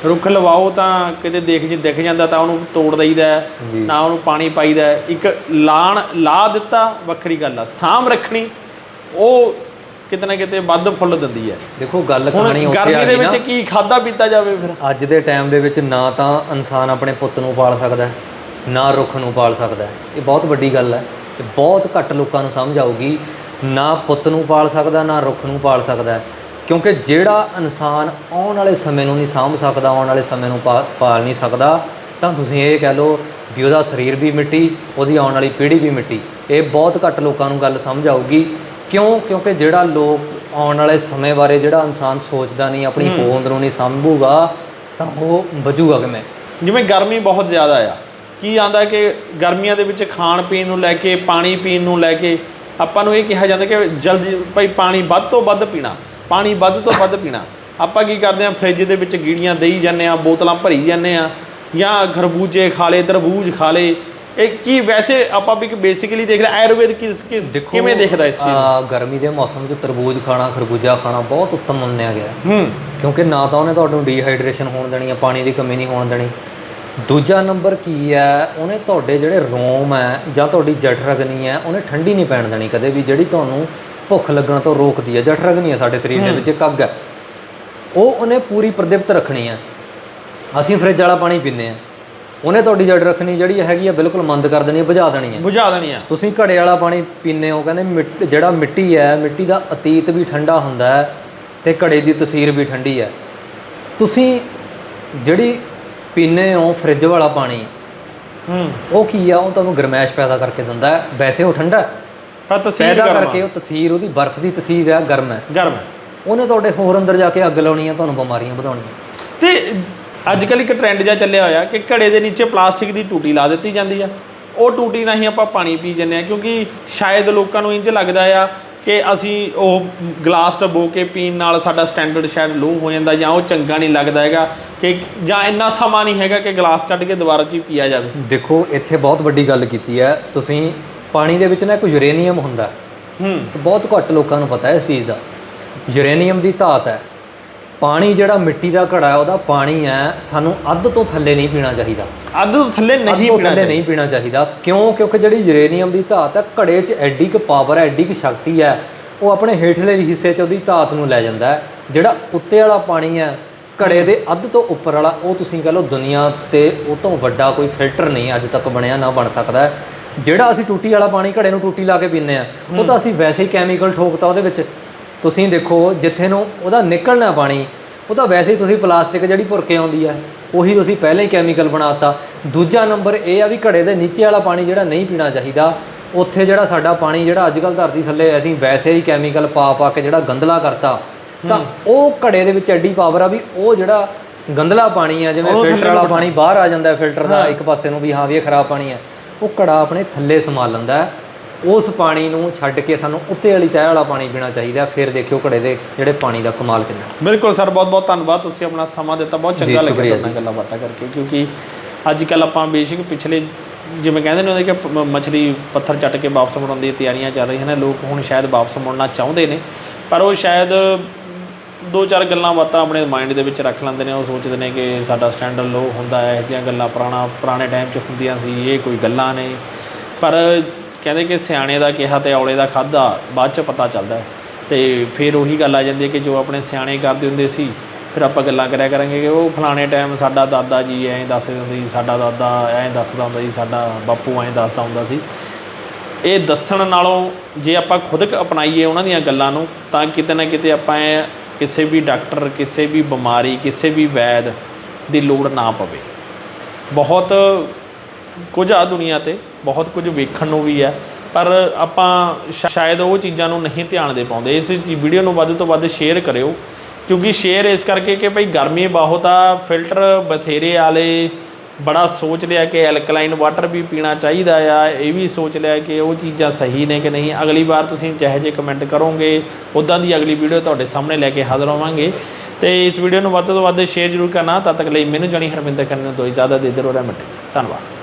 ਰੁੱਖ ਲਵਾਓ ਤਾਂ ਕਿਤੇ ਦੇਖ ਜੇ ਦਿਖ ਜਾਂਦਾ ਤਾਂ ਉਹਨੂੰ ਤੋੜ ਦਈਦਾ ਹੈ,
ਜੀ।
ਨਾ ਉਹਨੂੰ ਪਾਣੀ ਪਾਈਦਾ ਹੈ। ਇੱਕ ਲਾਣ ਲਾ ਦਿੱਤਾ ਵੱਖਰੀ ਗੱਲ ਆ। ਸਾਂਭ ਰੱਖਣੀ ਉਹ ਕਿਤੇ ਨਾ ਕਿਤੇ ਵੱਧ ਫੁੱਲ ਦਿੰਦੀ ਹੈ।
ਦੇਖੋ ਗੱਲ
ਹੁਣ
ਕਹਾਣੀ ਉੱਥੇ
ਗਰਮੀ
ਆ
ਦੇ
ਗਈ ਨਾ।
ਵਿੱਚ ਕੀ ਖਾਦਾ ਪੀਤਾ ਜਾਵੇ ਫਿਰ?
ਅੱਜ ਦੇ ਟਾਈਮ ਦੇ ਵਿੱਚ ਨਾ ਤਾਂ ਇਨਸਾਨ ਆਪਣੇ ਪੁੱਤ ਨੂੰ ਪਾਲ ਸਕਦਾ ਹੈ ਨਾ ਰੁੱਖ ਨੂੰ ਪਾਲ ਸਕਦਾ ਹੈ। ਇਹ ਬਹੁਤ ਵੱਡੀ ਗੱਲ ਹੈ। ਇਹ ਬਹੁਤ ਘੱਟ ਲੋਕਾਂ ਨੂੰ ਸਮਝ ਆਊਗੀ ਨਾ ਪੁੱਤ ਨੂੰ ਪਾਲ ਸਕਦਾ ਨਾ ਰੁੱਖ ਨੂੰ ਪਾਲ ਸਕਦਾ ਕਿਉਂਕਿ ਜਿਹੜਾ ਇਨਸਾਨ ਆਉਣ ਵਾਲੇ ਸਮੇਂ ਨੂੰ ਨਹੀਂ ਸਾਂਭ ਸਕਦਾ ਆਉਣ ਵਾਲੇ ਸਮੇਂ ਨੂੰ ਪਾਲ ਨਹੀਂ ਸਕਦਾ ਤਾਂ ਤੁਸੀਂ ਇਹ ਕਹਿ ਲਓ ਵੀ ਉਹਦਾ ਸਰੀਰ ਵੀ ਮਿੱਟੀ ਉਹਦੀ ਆਉਣ ਵਾਲੀ ਪੀੜ੍ਹੀ ਵੀ ਮਿੱਟੀ। ਇਹ ਬਹੁਤ ਘੱਟ ਲੋਕਾਂ ਨੂੰ ਗੱਲ ਸਮਝ ਆਊਗੀ। ਕਿਉਂ? ਕਿਉਂਕਿ ਜਿਹੜਾ ਲੋਕ ਆਉਣ ਵਾਲੇ ਸਮੇਂ ਬਾਰੇ ਜਿਹੜਾ ਇਨਸਾਨ ਸੋਚਦਾ ਨਹੀਂ ਆਪਣੀ ਹੋਂਦ ਨੂੰ ਨਹੀਂ ਸੰਭੂਗਾ ਤਾਂ ਉਹ ਬਚੂਗਾ ਕਿਵੇਂ?
ਜਿਵੇਂ ਗਰਮੀ ਬਹੁਤ ਜ਼ਿਆਦਾ ਆ। ਕੀ ਆਂਦਾ ਕਿ ਗਰਮੀਆਂ ਦੇ ਵਿੱਚ ਖਾਣ ਪੀਣ ਨੂੰ ਲੈ ਕੇ ਪਾਣੀ ਪੀਣ ਨੂੰ ਲੈ ਕੇ ਆਪਾਂ ਨੂੰ ਇਹ ਕਿਹਾ ਜਾਂਦਾ ਕਿ ਜਲਦੀ ਭਾਈ ਪਾਣੀ ਵੱਧ ਤੋਂ ਵੱਧ ਪੀਣਾ ਪਾਣੀ ਵੱਧ ਤੋਂ ਵੱਧ ਪੀਣਾ। ਆਪਾਂ ਕੀ ਕਰਦੇ ਆ ਫ੍ਰਿਜ ਦੇ ਵਿੱਚ ਗੀੜੀਆਂ ਦੇਈ ਜਾਂਦੇ ਆ ਬੋਤਲਾਂ ਭਰੀ ਜਾਂਦੇ ਆ ਜਾਂ ਖਰਬੂਜੇ ਖਾ ਲਏ ਤਰਬੂਜ ਖਾ ਲਏ। ਇਹ ਕੀ ਵੈਸੇ ਆਪਾਂ ਵੀ ਬੇਸਿਕਲੀ ਦੇਖ ਰਹੇ ਆਯੁਰਵੇਦ ਕਿਸ ਕਿਸ ਕਿਵੇਂ ਦੇਖਦਾ ਇਸ ਚੀਜ਼ ਨੂੰ?
ਆ, ਗਰਮੀ ਦੇ ਮੌਸਮ 'ਚ ਤਰਬੂਜ ਖਾਣਾ ਖਰਬੂਜਾ ਖਾਣਾ ਬਹੁਤ ਉੱਤਮ ਮੰਨਿਆ ਗਿਆ। ਹੈ।
ਹੂੰ
ਕਿਉਂਕਿ ਨਾ ਤਾਂ ਉਹਨੇ ਤੁਹਾਨੂੰ ਡੀਹਾਈਡਰੇਸ਼ਨ ਹੋਣ ਦੇਣੀ ਹੈ ਪਾਣੀ ਦੀ ਕਮੀ ਨਹੀਂ ਹੋਣ ਦੇਣੀ। ਦੂਜਾ ਨੰਬਰ ਕੀ ਹੈ ਉਹਨੇ ਤੁਹਾਡੇ ਜਿਹੜੇ ਰੋਮ ਹੈ ਜਾਂ ਤੁਹਾਡੀ ਜਠ ਰਗਨੀ ਹੈ ਉਹਨੇ ਠੰਡੀ ਨਹੀਂ ਪੈਣ ਦੇਣੀ ਕਦੇ ਵੀ ਜਿਹੜੀ ਤੁਹਾਨੂੰ ਭੁੱਖ ਲੱਗਣ ਤੋਂ ਰੋਕਦੀ ਹੈ। ਜਠ ਰਗਨੀ ਹੈ ਸਾਡੇ ਸਰੀਰ ਦੇ ਵਿੱਚ ਇੱਕ ਅੱਗ ਹੈ। ਉਹ ਉਹਨੇ ਪੂਰੀ ਪ੍ਰਦਿਪਤ ਰੱਖਣੀ ਹੈ। ਅਸੀਂ ਫ੍ਰਿਜ ਵਾਲਾ ਪਾਣੀ ਪੀਂਦੇ ਆ ਉਹਨੇ ਤੁਹਾਡੀ ਜੜ ਰੱਖਣੀ ਜਿਹੜੀ ਹੈਗੀ ਆ ਬਿਲਕੁਲ ਮੰਦ ਕਰ ਦੇਣੀ ਹੈ ਬੁਝਾ ਦੇਣੀ ਹੈ
ਬੁਝਾ ਦੇਣੀ ਆ।
ਤੁਸੀਂ ਘੜੇ ਵਾਲਾ ਪਾਣੀ ਪੀਂਦੇ ਹੋ ਕਹਿੰਦੇ ਮਿੱਟ- ਜਿਹੜਾ ਮਿੱਟੀ ਹੈ ਮਿੱਟੀ ਦਾ ਅਤੀਤ ਵੀ ਠੰਡਾ ਹੁੰਦਾ ਹੈ ਤੇ ਘੜੇ ਦੀ ਤਸਵੀਰ ਵੀ ਠੰਡੀ ਹੈ। ਤੁਸੀਂ ਜਿਹੜੀ ਪੀਂਦੇ ਹੋ ਫ੍ਰਿਜ ਵਾਲਾ ਪਾਣੀ
ਹੂੰ।
ਉਹ ਕੀ ਆ? ਉਹ ਤੁਹਾਨੂੰ ਗਰਮੈਸ਼ ਪੈਦਾ ਕਰਕੇ ਦਿੰਦਾ ਹੈ। ਵੈਸੇ ਉਹ ਠੰਡਾ ਹੈ।
ਪਰ ਤਸੀਰ
ਪੈਦਾ
ਗਰਮ
ਕਰਕੇ ਉਹ ਤਸਵੀਰ ਉਹਦੀ ਬਰਫ਼ ਦੀ ਤਸਵੀਰ ਹੈ ਗਰਮ ਹੈ।
ਗਰਮ ਹੈ।
ਉਹਨੇ ਤੁਹਾਡੇ ਹੋਰ ਅੰਦਰ ਜਾ ਕੇ ਅੱਗ ਲਾਉਣੀ ਹੈ ਤੁਹਾਨੂੰ ਬਿਮਾਰੀਆਂ ਵਧਾਉਣੀਆਂ।
ਤੇ ਅੱਜ ਕੱਲ ਇੱਕ ਟ੍ਰੈਂਡ ਜਿਹਾ ਚੱਲਿਆ ਹੋਇਆ ਕਿ ਘੜੇ ਦੇ ਨੀਚੇ ਪਲਾਸਟਿਕ ਦੀ ਟੂਟੀ ਲਾ ਦਿੱਤੀ ਜਾਂਦੀ ਆ। ਉਹ ਟੂਟੀ ਨਾਲ ਹੀ ਆਪਾਂ ਪਾਣੀ ਪੀ ਜੰਨੇ ਆ ਕਿਉਂਕਿ ਸ਼ਾਇਦ ਲੋਕਾਂ ਨੂੰ ਇੰਜ ਲੱਗਦਾ ਆ ਕਿ ਅਸੀਂ ਉਹ ਗਲਾਸ ਡਬੋ ਕੇ ਪੀਣ ਨਾਲ ਸਾਡਾ ਸਟੈਂਡਰਡ ਸ਼ਾਇਦ ਲੋ ਹੋ ਜਾਂਦਾ ਜਾਂ ਉਹ ਚੰਗਾ ਨਹੀਂ ਲੱਗਦਾ ਹੈਗਾ ਕਿ ਜਾਂ ਇੰਨਾ ਸਮਾਂ ਨਹੀਂ ਹੈਗਾ ਕਿ ਗਲਾਸ ਕੱਢ ਕੇ ਦੁਬਾਰਾ ਚ ਪੀਆ ਜਾਵੇ।
ਦੇਖੋ ਇੱਥੇ ਬਹੁਤ ਵੱਡੀ ਗੱਲ ਕੀਤੀ ਹੈ ਤੁਸੀਂ ਪਾਣੀ ਦੇ ਵਿੱਚ ਨਾ ਇੱਕ ਯੂਰੇਨੀਅਮ ਹੁੰਦਾ। ਹੂੰ। ਬਹੁਤ ਘੱਟ ਲੋਕਾਂ ਨੂੰ ਪਤਾ ਹੈ ਇਸ ਚੀਜ਼ ਦਾ। ਯੂਰੇਨੀਅਮ ਦੀ ਧਾਤ ਹੈ। ਪਾਣੀ ਜਿਹੜਾ ਮਿੱਟੀ ਦਾ ਘੜਾ ਹੈ ਉਹਦਾ ਪਾਣੀ ਹੈ ਸਾਨੂੰ ਅੱਧ ਤੋਂ ਥੱਲੇ ਨਹੀਂ ਪੀਣਾ ਚਾਹੀਦਾ।
ਅੱਧ ਤੋਂ ਥੱਲੇ ਨਹੀਂ ਪੀਣਾ
ਥੱਲੇ ਨਹੀਂ ਪੀਣਾ ਚਾਹੀਦਾ ਕਿਉਂ? ਕਿਉਂਕਿ ਜਿਹੜੀ ਯੂਰੇਨੀਅਮ ਦੀ ਧਾਤ ਹੈ ਘੜੇ 'ਚ ਐਡੀ ਕੁ ਪਾਵਰ ਹੈ ਐਡੀ ਕੁ ਸ਼ਕਤੀ ਹੈ ਉਹ ਆਪਣੇ ਹੇਠਲੇ ਹਿੱਸੇ 'ਚ ਉਹਦੀ ਧਾਤ ਨੂੰ ਲੈ ਜਾਂਦਾ ਹੈ। ਜਿਹੜਾ ਉੱਤੇ ਵਾਲਾ ਪਾਣੀ ਹੈ ਘੜੇ ਦੇ ਅੱਧ ਤੋਂ ਉੱਪਰ ਵਾਲਾ ਉਹ ਤੁਸੀਂ ਕਹ ਲਓ ਦੁਨੀਆ ਤੇ ਉਹ ਤੋਂ ਵੱਡਾ ਕੋਈ ਫਿਲਟਰ ਨਹੀਂ ਅੱਜ ਤੱਕ ਬਣਿਆ ਨਾ ਬਣ ਸਕਦਾ। ਜਿਹੜਾ ਅਸੀਂ ਟੂਟੀ ਵਾਲਾ ਪਾਣੀ ਘੜੇ ਨੂੰ ਟੂਟੀ ਲਾ ਕੇ ਪੀਂਦੇ ਆ ਉਹ ਤਾਂ ਅਸੀਂ ਵੈਸੇ ਹੀ ਕੈਮੀਕਲ ਠੋਕਤਾ ਉਹਦੇ ਵਿੱਚ। ਤੁਸੀਂ ਦੇਖੋ ਜਿੱਥੇ ਨੂੰ ਉਹਦਾ ਨਿਕਲਣਾ ਪਾਣੀ ਉਹ ਤਾਂ ਵੈਸੇ ਹੀ ਤੁਸੀਂ ਪਲਾਸਟਿਕ ਜਿਹੜੀ ਭੁਰ ਕੇ ਆਉਂਦੀ ਹੈ ਉਹੀ ਤੁਸੀਂ ਪਹਿਲਾਂ ਹੀ ਕੈਮੀਕਲ ਬਣਾਤਾ ਦੂਜਾ ਨੰਬਰ ਇਹ ਆ ਵੀ ਘੜੇ ਦੇ ਨੀਚੇ ਵਾਲਾ ਪਾਣੀ ਜਿਹੜਾ ਨਹੀਂ ਪੀਣਾ ਚਾਹੀਦਾ ਉੱਥੇ ਜਿਹੜਾ ਸਾਡਾ ਪਾਣੀ ਜਿਹੜਾ ਅੱਜ ਕੱਲ ਧਰਤੀ ਥੱਲੇ ਅਸੀਂ ਵੈਸੇ ਹੀ ਕੈਮੀਕਲ ਪਾ ਪਾ ਕੇ ਜਿਹੜਾ ਗੰਦਲਾ ਕਰਤਾ ਤਾਂ ਉਹ ਘੜੇ ਦੇ ਵਿੱਚ ਐਡੀ ਪਾਵਰ ਆ ਵੀ ਉਹ ਜਿਹੜਾ ਗੰਦਲਾ ਪਾਣੀ ਆ ਜਿਵੇਂ ਫਿਲਟਰ ਵਾਲਾ ਪਾਣੀ ਬਾਹਰ ਆ ਜਾਂਦਾ ਫਿਲਟਰ ਦਾ ਇੱਕ ਪਾਸੇ ਨੂੰ ਵੀ ਹਾਂ ਵੀ ਇਹ ਖਰਾਬ ਪਾਣੀ ਹੈ ਉਹ ਘੜਾ ਆਪਣੇ ਥੱਲੇ ਸਮਾ ਲੈਂਦਾ ਉਸ ਪਾਣੀ ਨੂੰ ਛੱਡ ਕੇ ਸਾਨੂੰ ਉੱਤੇ ਵਾਲੀ ਤਹਿ ਵਾਲਾ ਪਾਣੀ ਪੀਣਾ ਚਾਹੀਦਾ ਫਿਰ ਦੇਖਿਓ ਘੜੇ ਦੇ ਜਿਹੜੇ ਪਾਣੀ ਦਾ ਕਮਾਲ ਕਿੰਨਾ।
ਬਿਲਕੁਲ ਸਰ ਬਹੁਤ ਬਹੁਤ ਧੰਨਵਾਦ ਤੁਸੀਂ ਆਪਣਾ ਸਮਾਂ ਦਿੱਤਾ ਬਹੁਤ ਚੰਗਾ ਲੱਗਿਆ ਤੁਹਾਡੇ ਨਾਲ ਗੱਲਾਂ ਬਾਤਾਂ ਕਰਕੇ ਕਿਉਂਕਿ ਅੱਜ ਕੱਲ ਆਪਾਂ ਬੇਸ਼ੱਕ ਪਿਛਲੇ ਜਿਵੇਂ ਕਹਿੰਦੇ ਨੇ ਉਹਦੇ ਕਿ ਮਛਲੀ ਪੱਥਰ ਚੱਟ ਕੇ ਵਾਪਸ ਮੁੜਨ ਦੀਆਂ ਤਿਆਰੀਆਂ ਚੱਲ ਰਹੀਆਂ ਨੇ ਲੋਕ ਹੁਣ ਸ਼ਾਇਦ ਵਾਪਸ ਮੁੜਨਾ ਚਾਹੁੰਦੇ ਨੇ ਪਰ ਉਹ ਸ਼ਾਇਦ ਦੋ ਚਾਰ ਗੱਲਾਂ ਬਾਤਾਂ ਆਪਣੇ ਮਾਈਂਡ ਦੇ ਵਿੱਚ ਰੱਖ ਲੈਂਦੇ ਨੇ ਉਹ ਸੋਚਦੇ ਨੇ ਕਿ ਸਾਡਾ ਸਟੈਂਡਰਡ ਲੋ ਹੁੰਦਾ ਹੈ ਇਹ ਗੱਲਾਂ ਪੁਰਾਣਾ ਪੁਰਾਣੇ ਟਾਈਮ 'ਚ ਹੁੰਦੀਆਂ ਸੀ ਇਹ ਕੋਈ ਗੱਲਾਂ ਨੇ ਪਰ ਕਹਿੰਦੇ ਕਿ ਸਿਆਣੇ ਦਾ ਕਿਹਾ ਤੇ ਔਲੇ ਦਾ ਖਾਦਾ ਬਾਅਦ 'ਚ ਪਤਾ ਚੱਲਦਾ ਹੈ। ਤੇ ਫਿਰ ਉਹੀ ਗੱਲ ਆ ਜਾਂਦੀ ਹੈ ਕਿ ਜੋ ਆਪਣੇ ਸਿਆਣੇ ਕਰਦੇ ਹੁੰਦੇ ਸੀ, ਫਿਰ ਆਪਾਂ ਗੱਲਾਂ ਕਰਿਆ ਕਰਾਂਗੇ ਕਿ ਉਹ ਫਲਾਣੇ ਟਾਈਮ ਸਾਡਾ ਦਾਦਾ ਜੀ ਐਂ ਦੱਸਦੇ ਹੁੰਦੇ ਸੀ, ਸਾਡਾ ਦਾਦਾ ਐਂ ਦੱਸਦਾ ਹੁੰਦਾ ਸੀ, ਸਾਡਾ ਬਾਪੂ ਐਂ ਦੱਸਦਾ ਹੁੰਦਾ ਸੀ। ਇਹ ਦੱਸਣ ਨਾਲੋਂ ਜੇ ਆਪਾਂ ਖੁਦ ਅਪਣਾਈਏ ਉਹਨਾਂ ਦੀਆਂ ਗੱਲਾਂ ਨੂੰ, ਤਾਂ ਕਿਤੇ ਨਾ ਕਿਤੇ ਆਪਾਂ ਕਿਸੇ ਵੀ ਡਾਕਟਰ, ਕਿਸੇ ਵੀ ਬਿਮਾਰੀ, ਕਿਸੇ ਵੀ ਵੈਦ ਦੀ ਲੋੜ ਨਾ ਪਵੇ। ਬਹੁਤ ਕੁਝ ਆ ਦੁਨੀਆ ਤੇ, ਬਹੁਤ ਕੁਝ ਵੇਖਣ ਨੂੰ ਵੀ ਹੈ, ਪਰ ਆਪਾਂ ਸ਼ਾ- ਸ਼ਾਇਦ ਉਹ ਚੀਜ਼ਾਂ ਨੂੰ ਨਹੀਂ ਧਿਆਨ ਦੇ ਪਾਉਂਦੇ। ਇਸ ਵੀਡੀਓ ਨੂੰ ਵੱਧ ਤੋਂ ਵੱਧ ਸ਼ੇਅਰ ਕਰਿਓ, ਕਿਉਂਕਿ ਸ਼ੇਅਰ ਇਸ ਕਰਕੇ ਕਿ ਭਾਈ ਗਰਮੀ ਬਹੁਤ ਆ ਫਿਲਟਰ ਬਥੇਰੇ ਵਾਲੇ ਬੜਾ ਸੋਚ ਲਿਆ ਕਿ ਐਲਕਲਾਈਨ ਵਾਟਰ ਵੀ ਪੀਣਾ ਚਾਹੀਦਾ ਆ, ਇਹ ਵੀ ਸੋਚ ਲਿਆ ਕਿ ਉਹ ਚੀਜ਼ਾਂ ਸਹੀ ਨੇ ਕਿ ਨਹੀਂ। ਅਗਲੀ ਵਾਰ ਤੁਸੀਂ ਜਿਹੋ ਜਿਹੇ ਕਮੈਂਟ ਕਰੋਗੇ ਉਦਾਂ ਦੀ ਅਗਲੀ ਵੀਡੀਓ ਤੁਹਾਡੇ ਸਾਹਮਣੇ ਲੈ ਕੇ ਹਾਜ਼ਰ ਹੋਵਾਂਗੇ। ਤੇ ਇਸ ਵੀਡੀਓ ਨੂੰ ਵੱਧ ਤੋਂ ਵੱਧ ਸ਼ੇਅਰ ਜ਼ਰੂਰ ਕਰਨਾ। ਤਦ ਤੱਕ ਲਈ ਮੈਨੂੰ ਜਾਣੀ ਹਰਮਿੰਦਰ ਕਰਨ ਨੂੰ ਦੋ ਇਜਾਜ਼ਤ ਦੇ ਦਿਓ ਰਹਿਮਤ ਧੰਨਵਾਦ।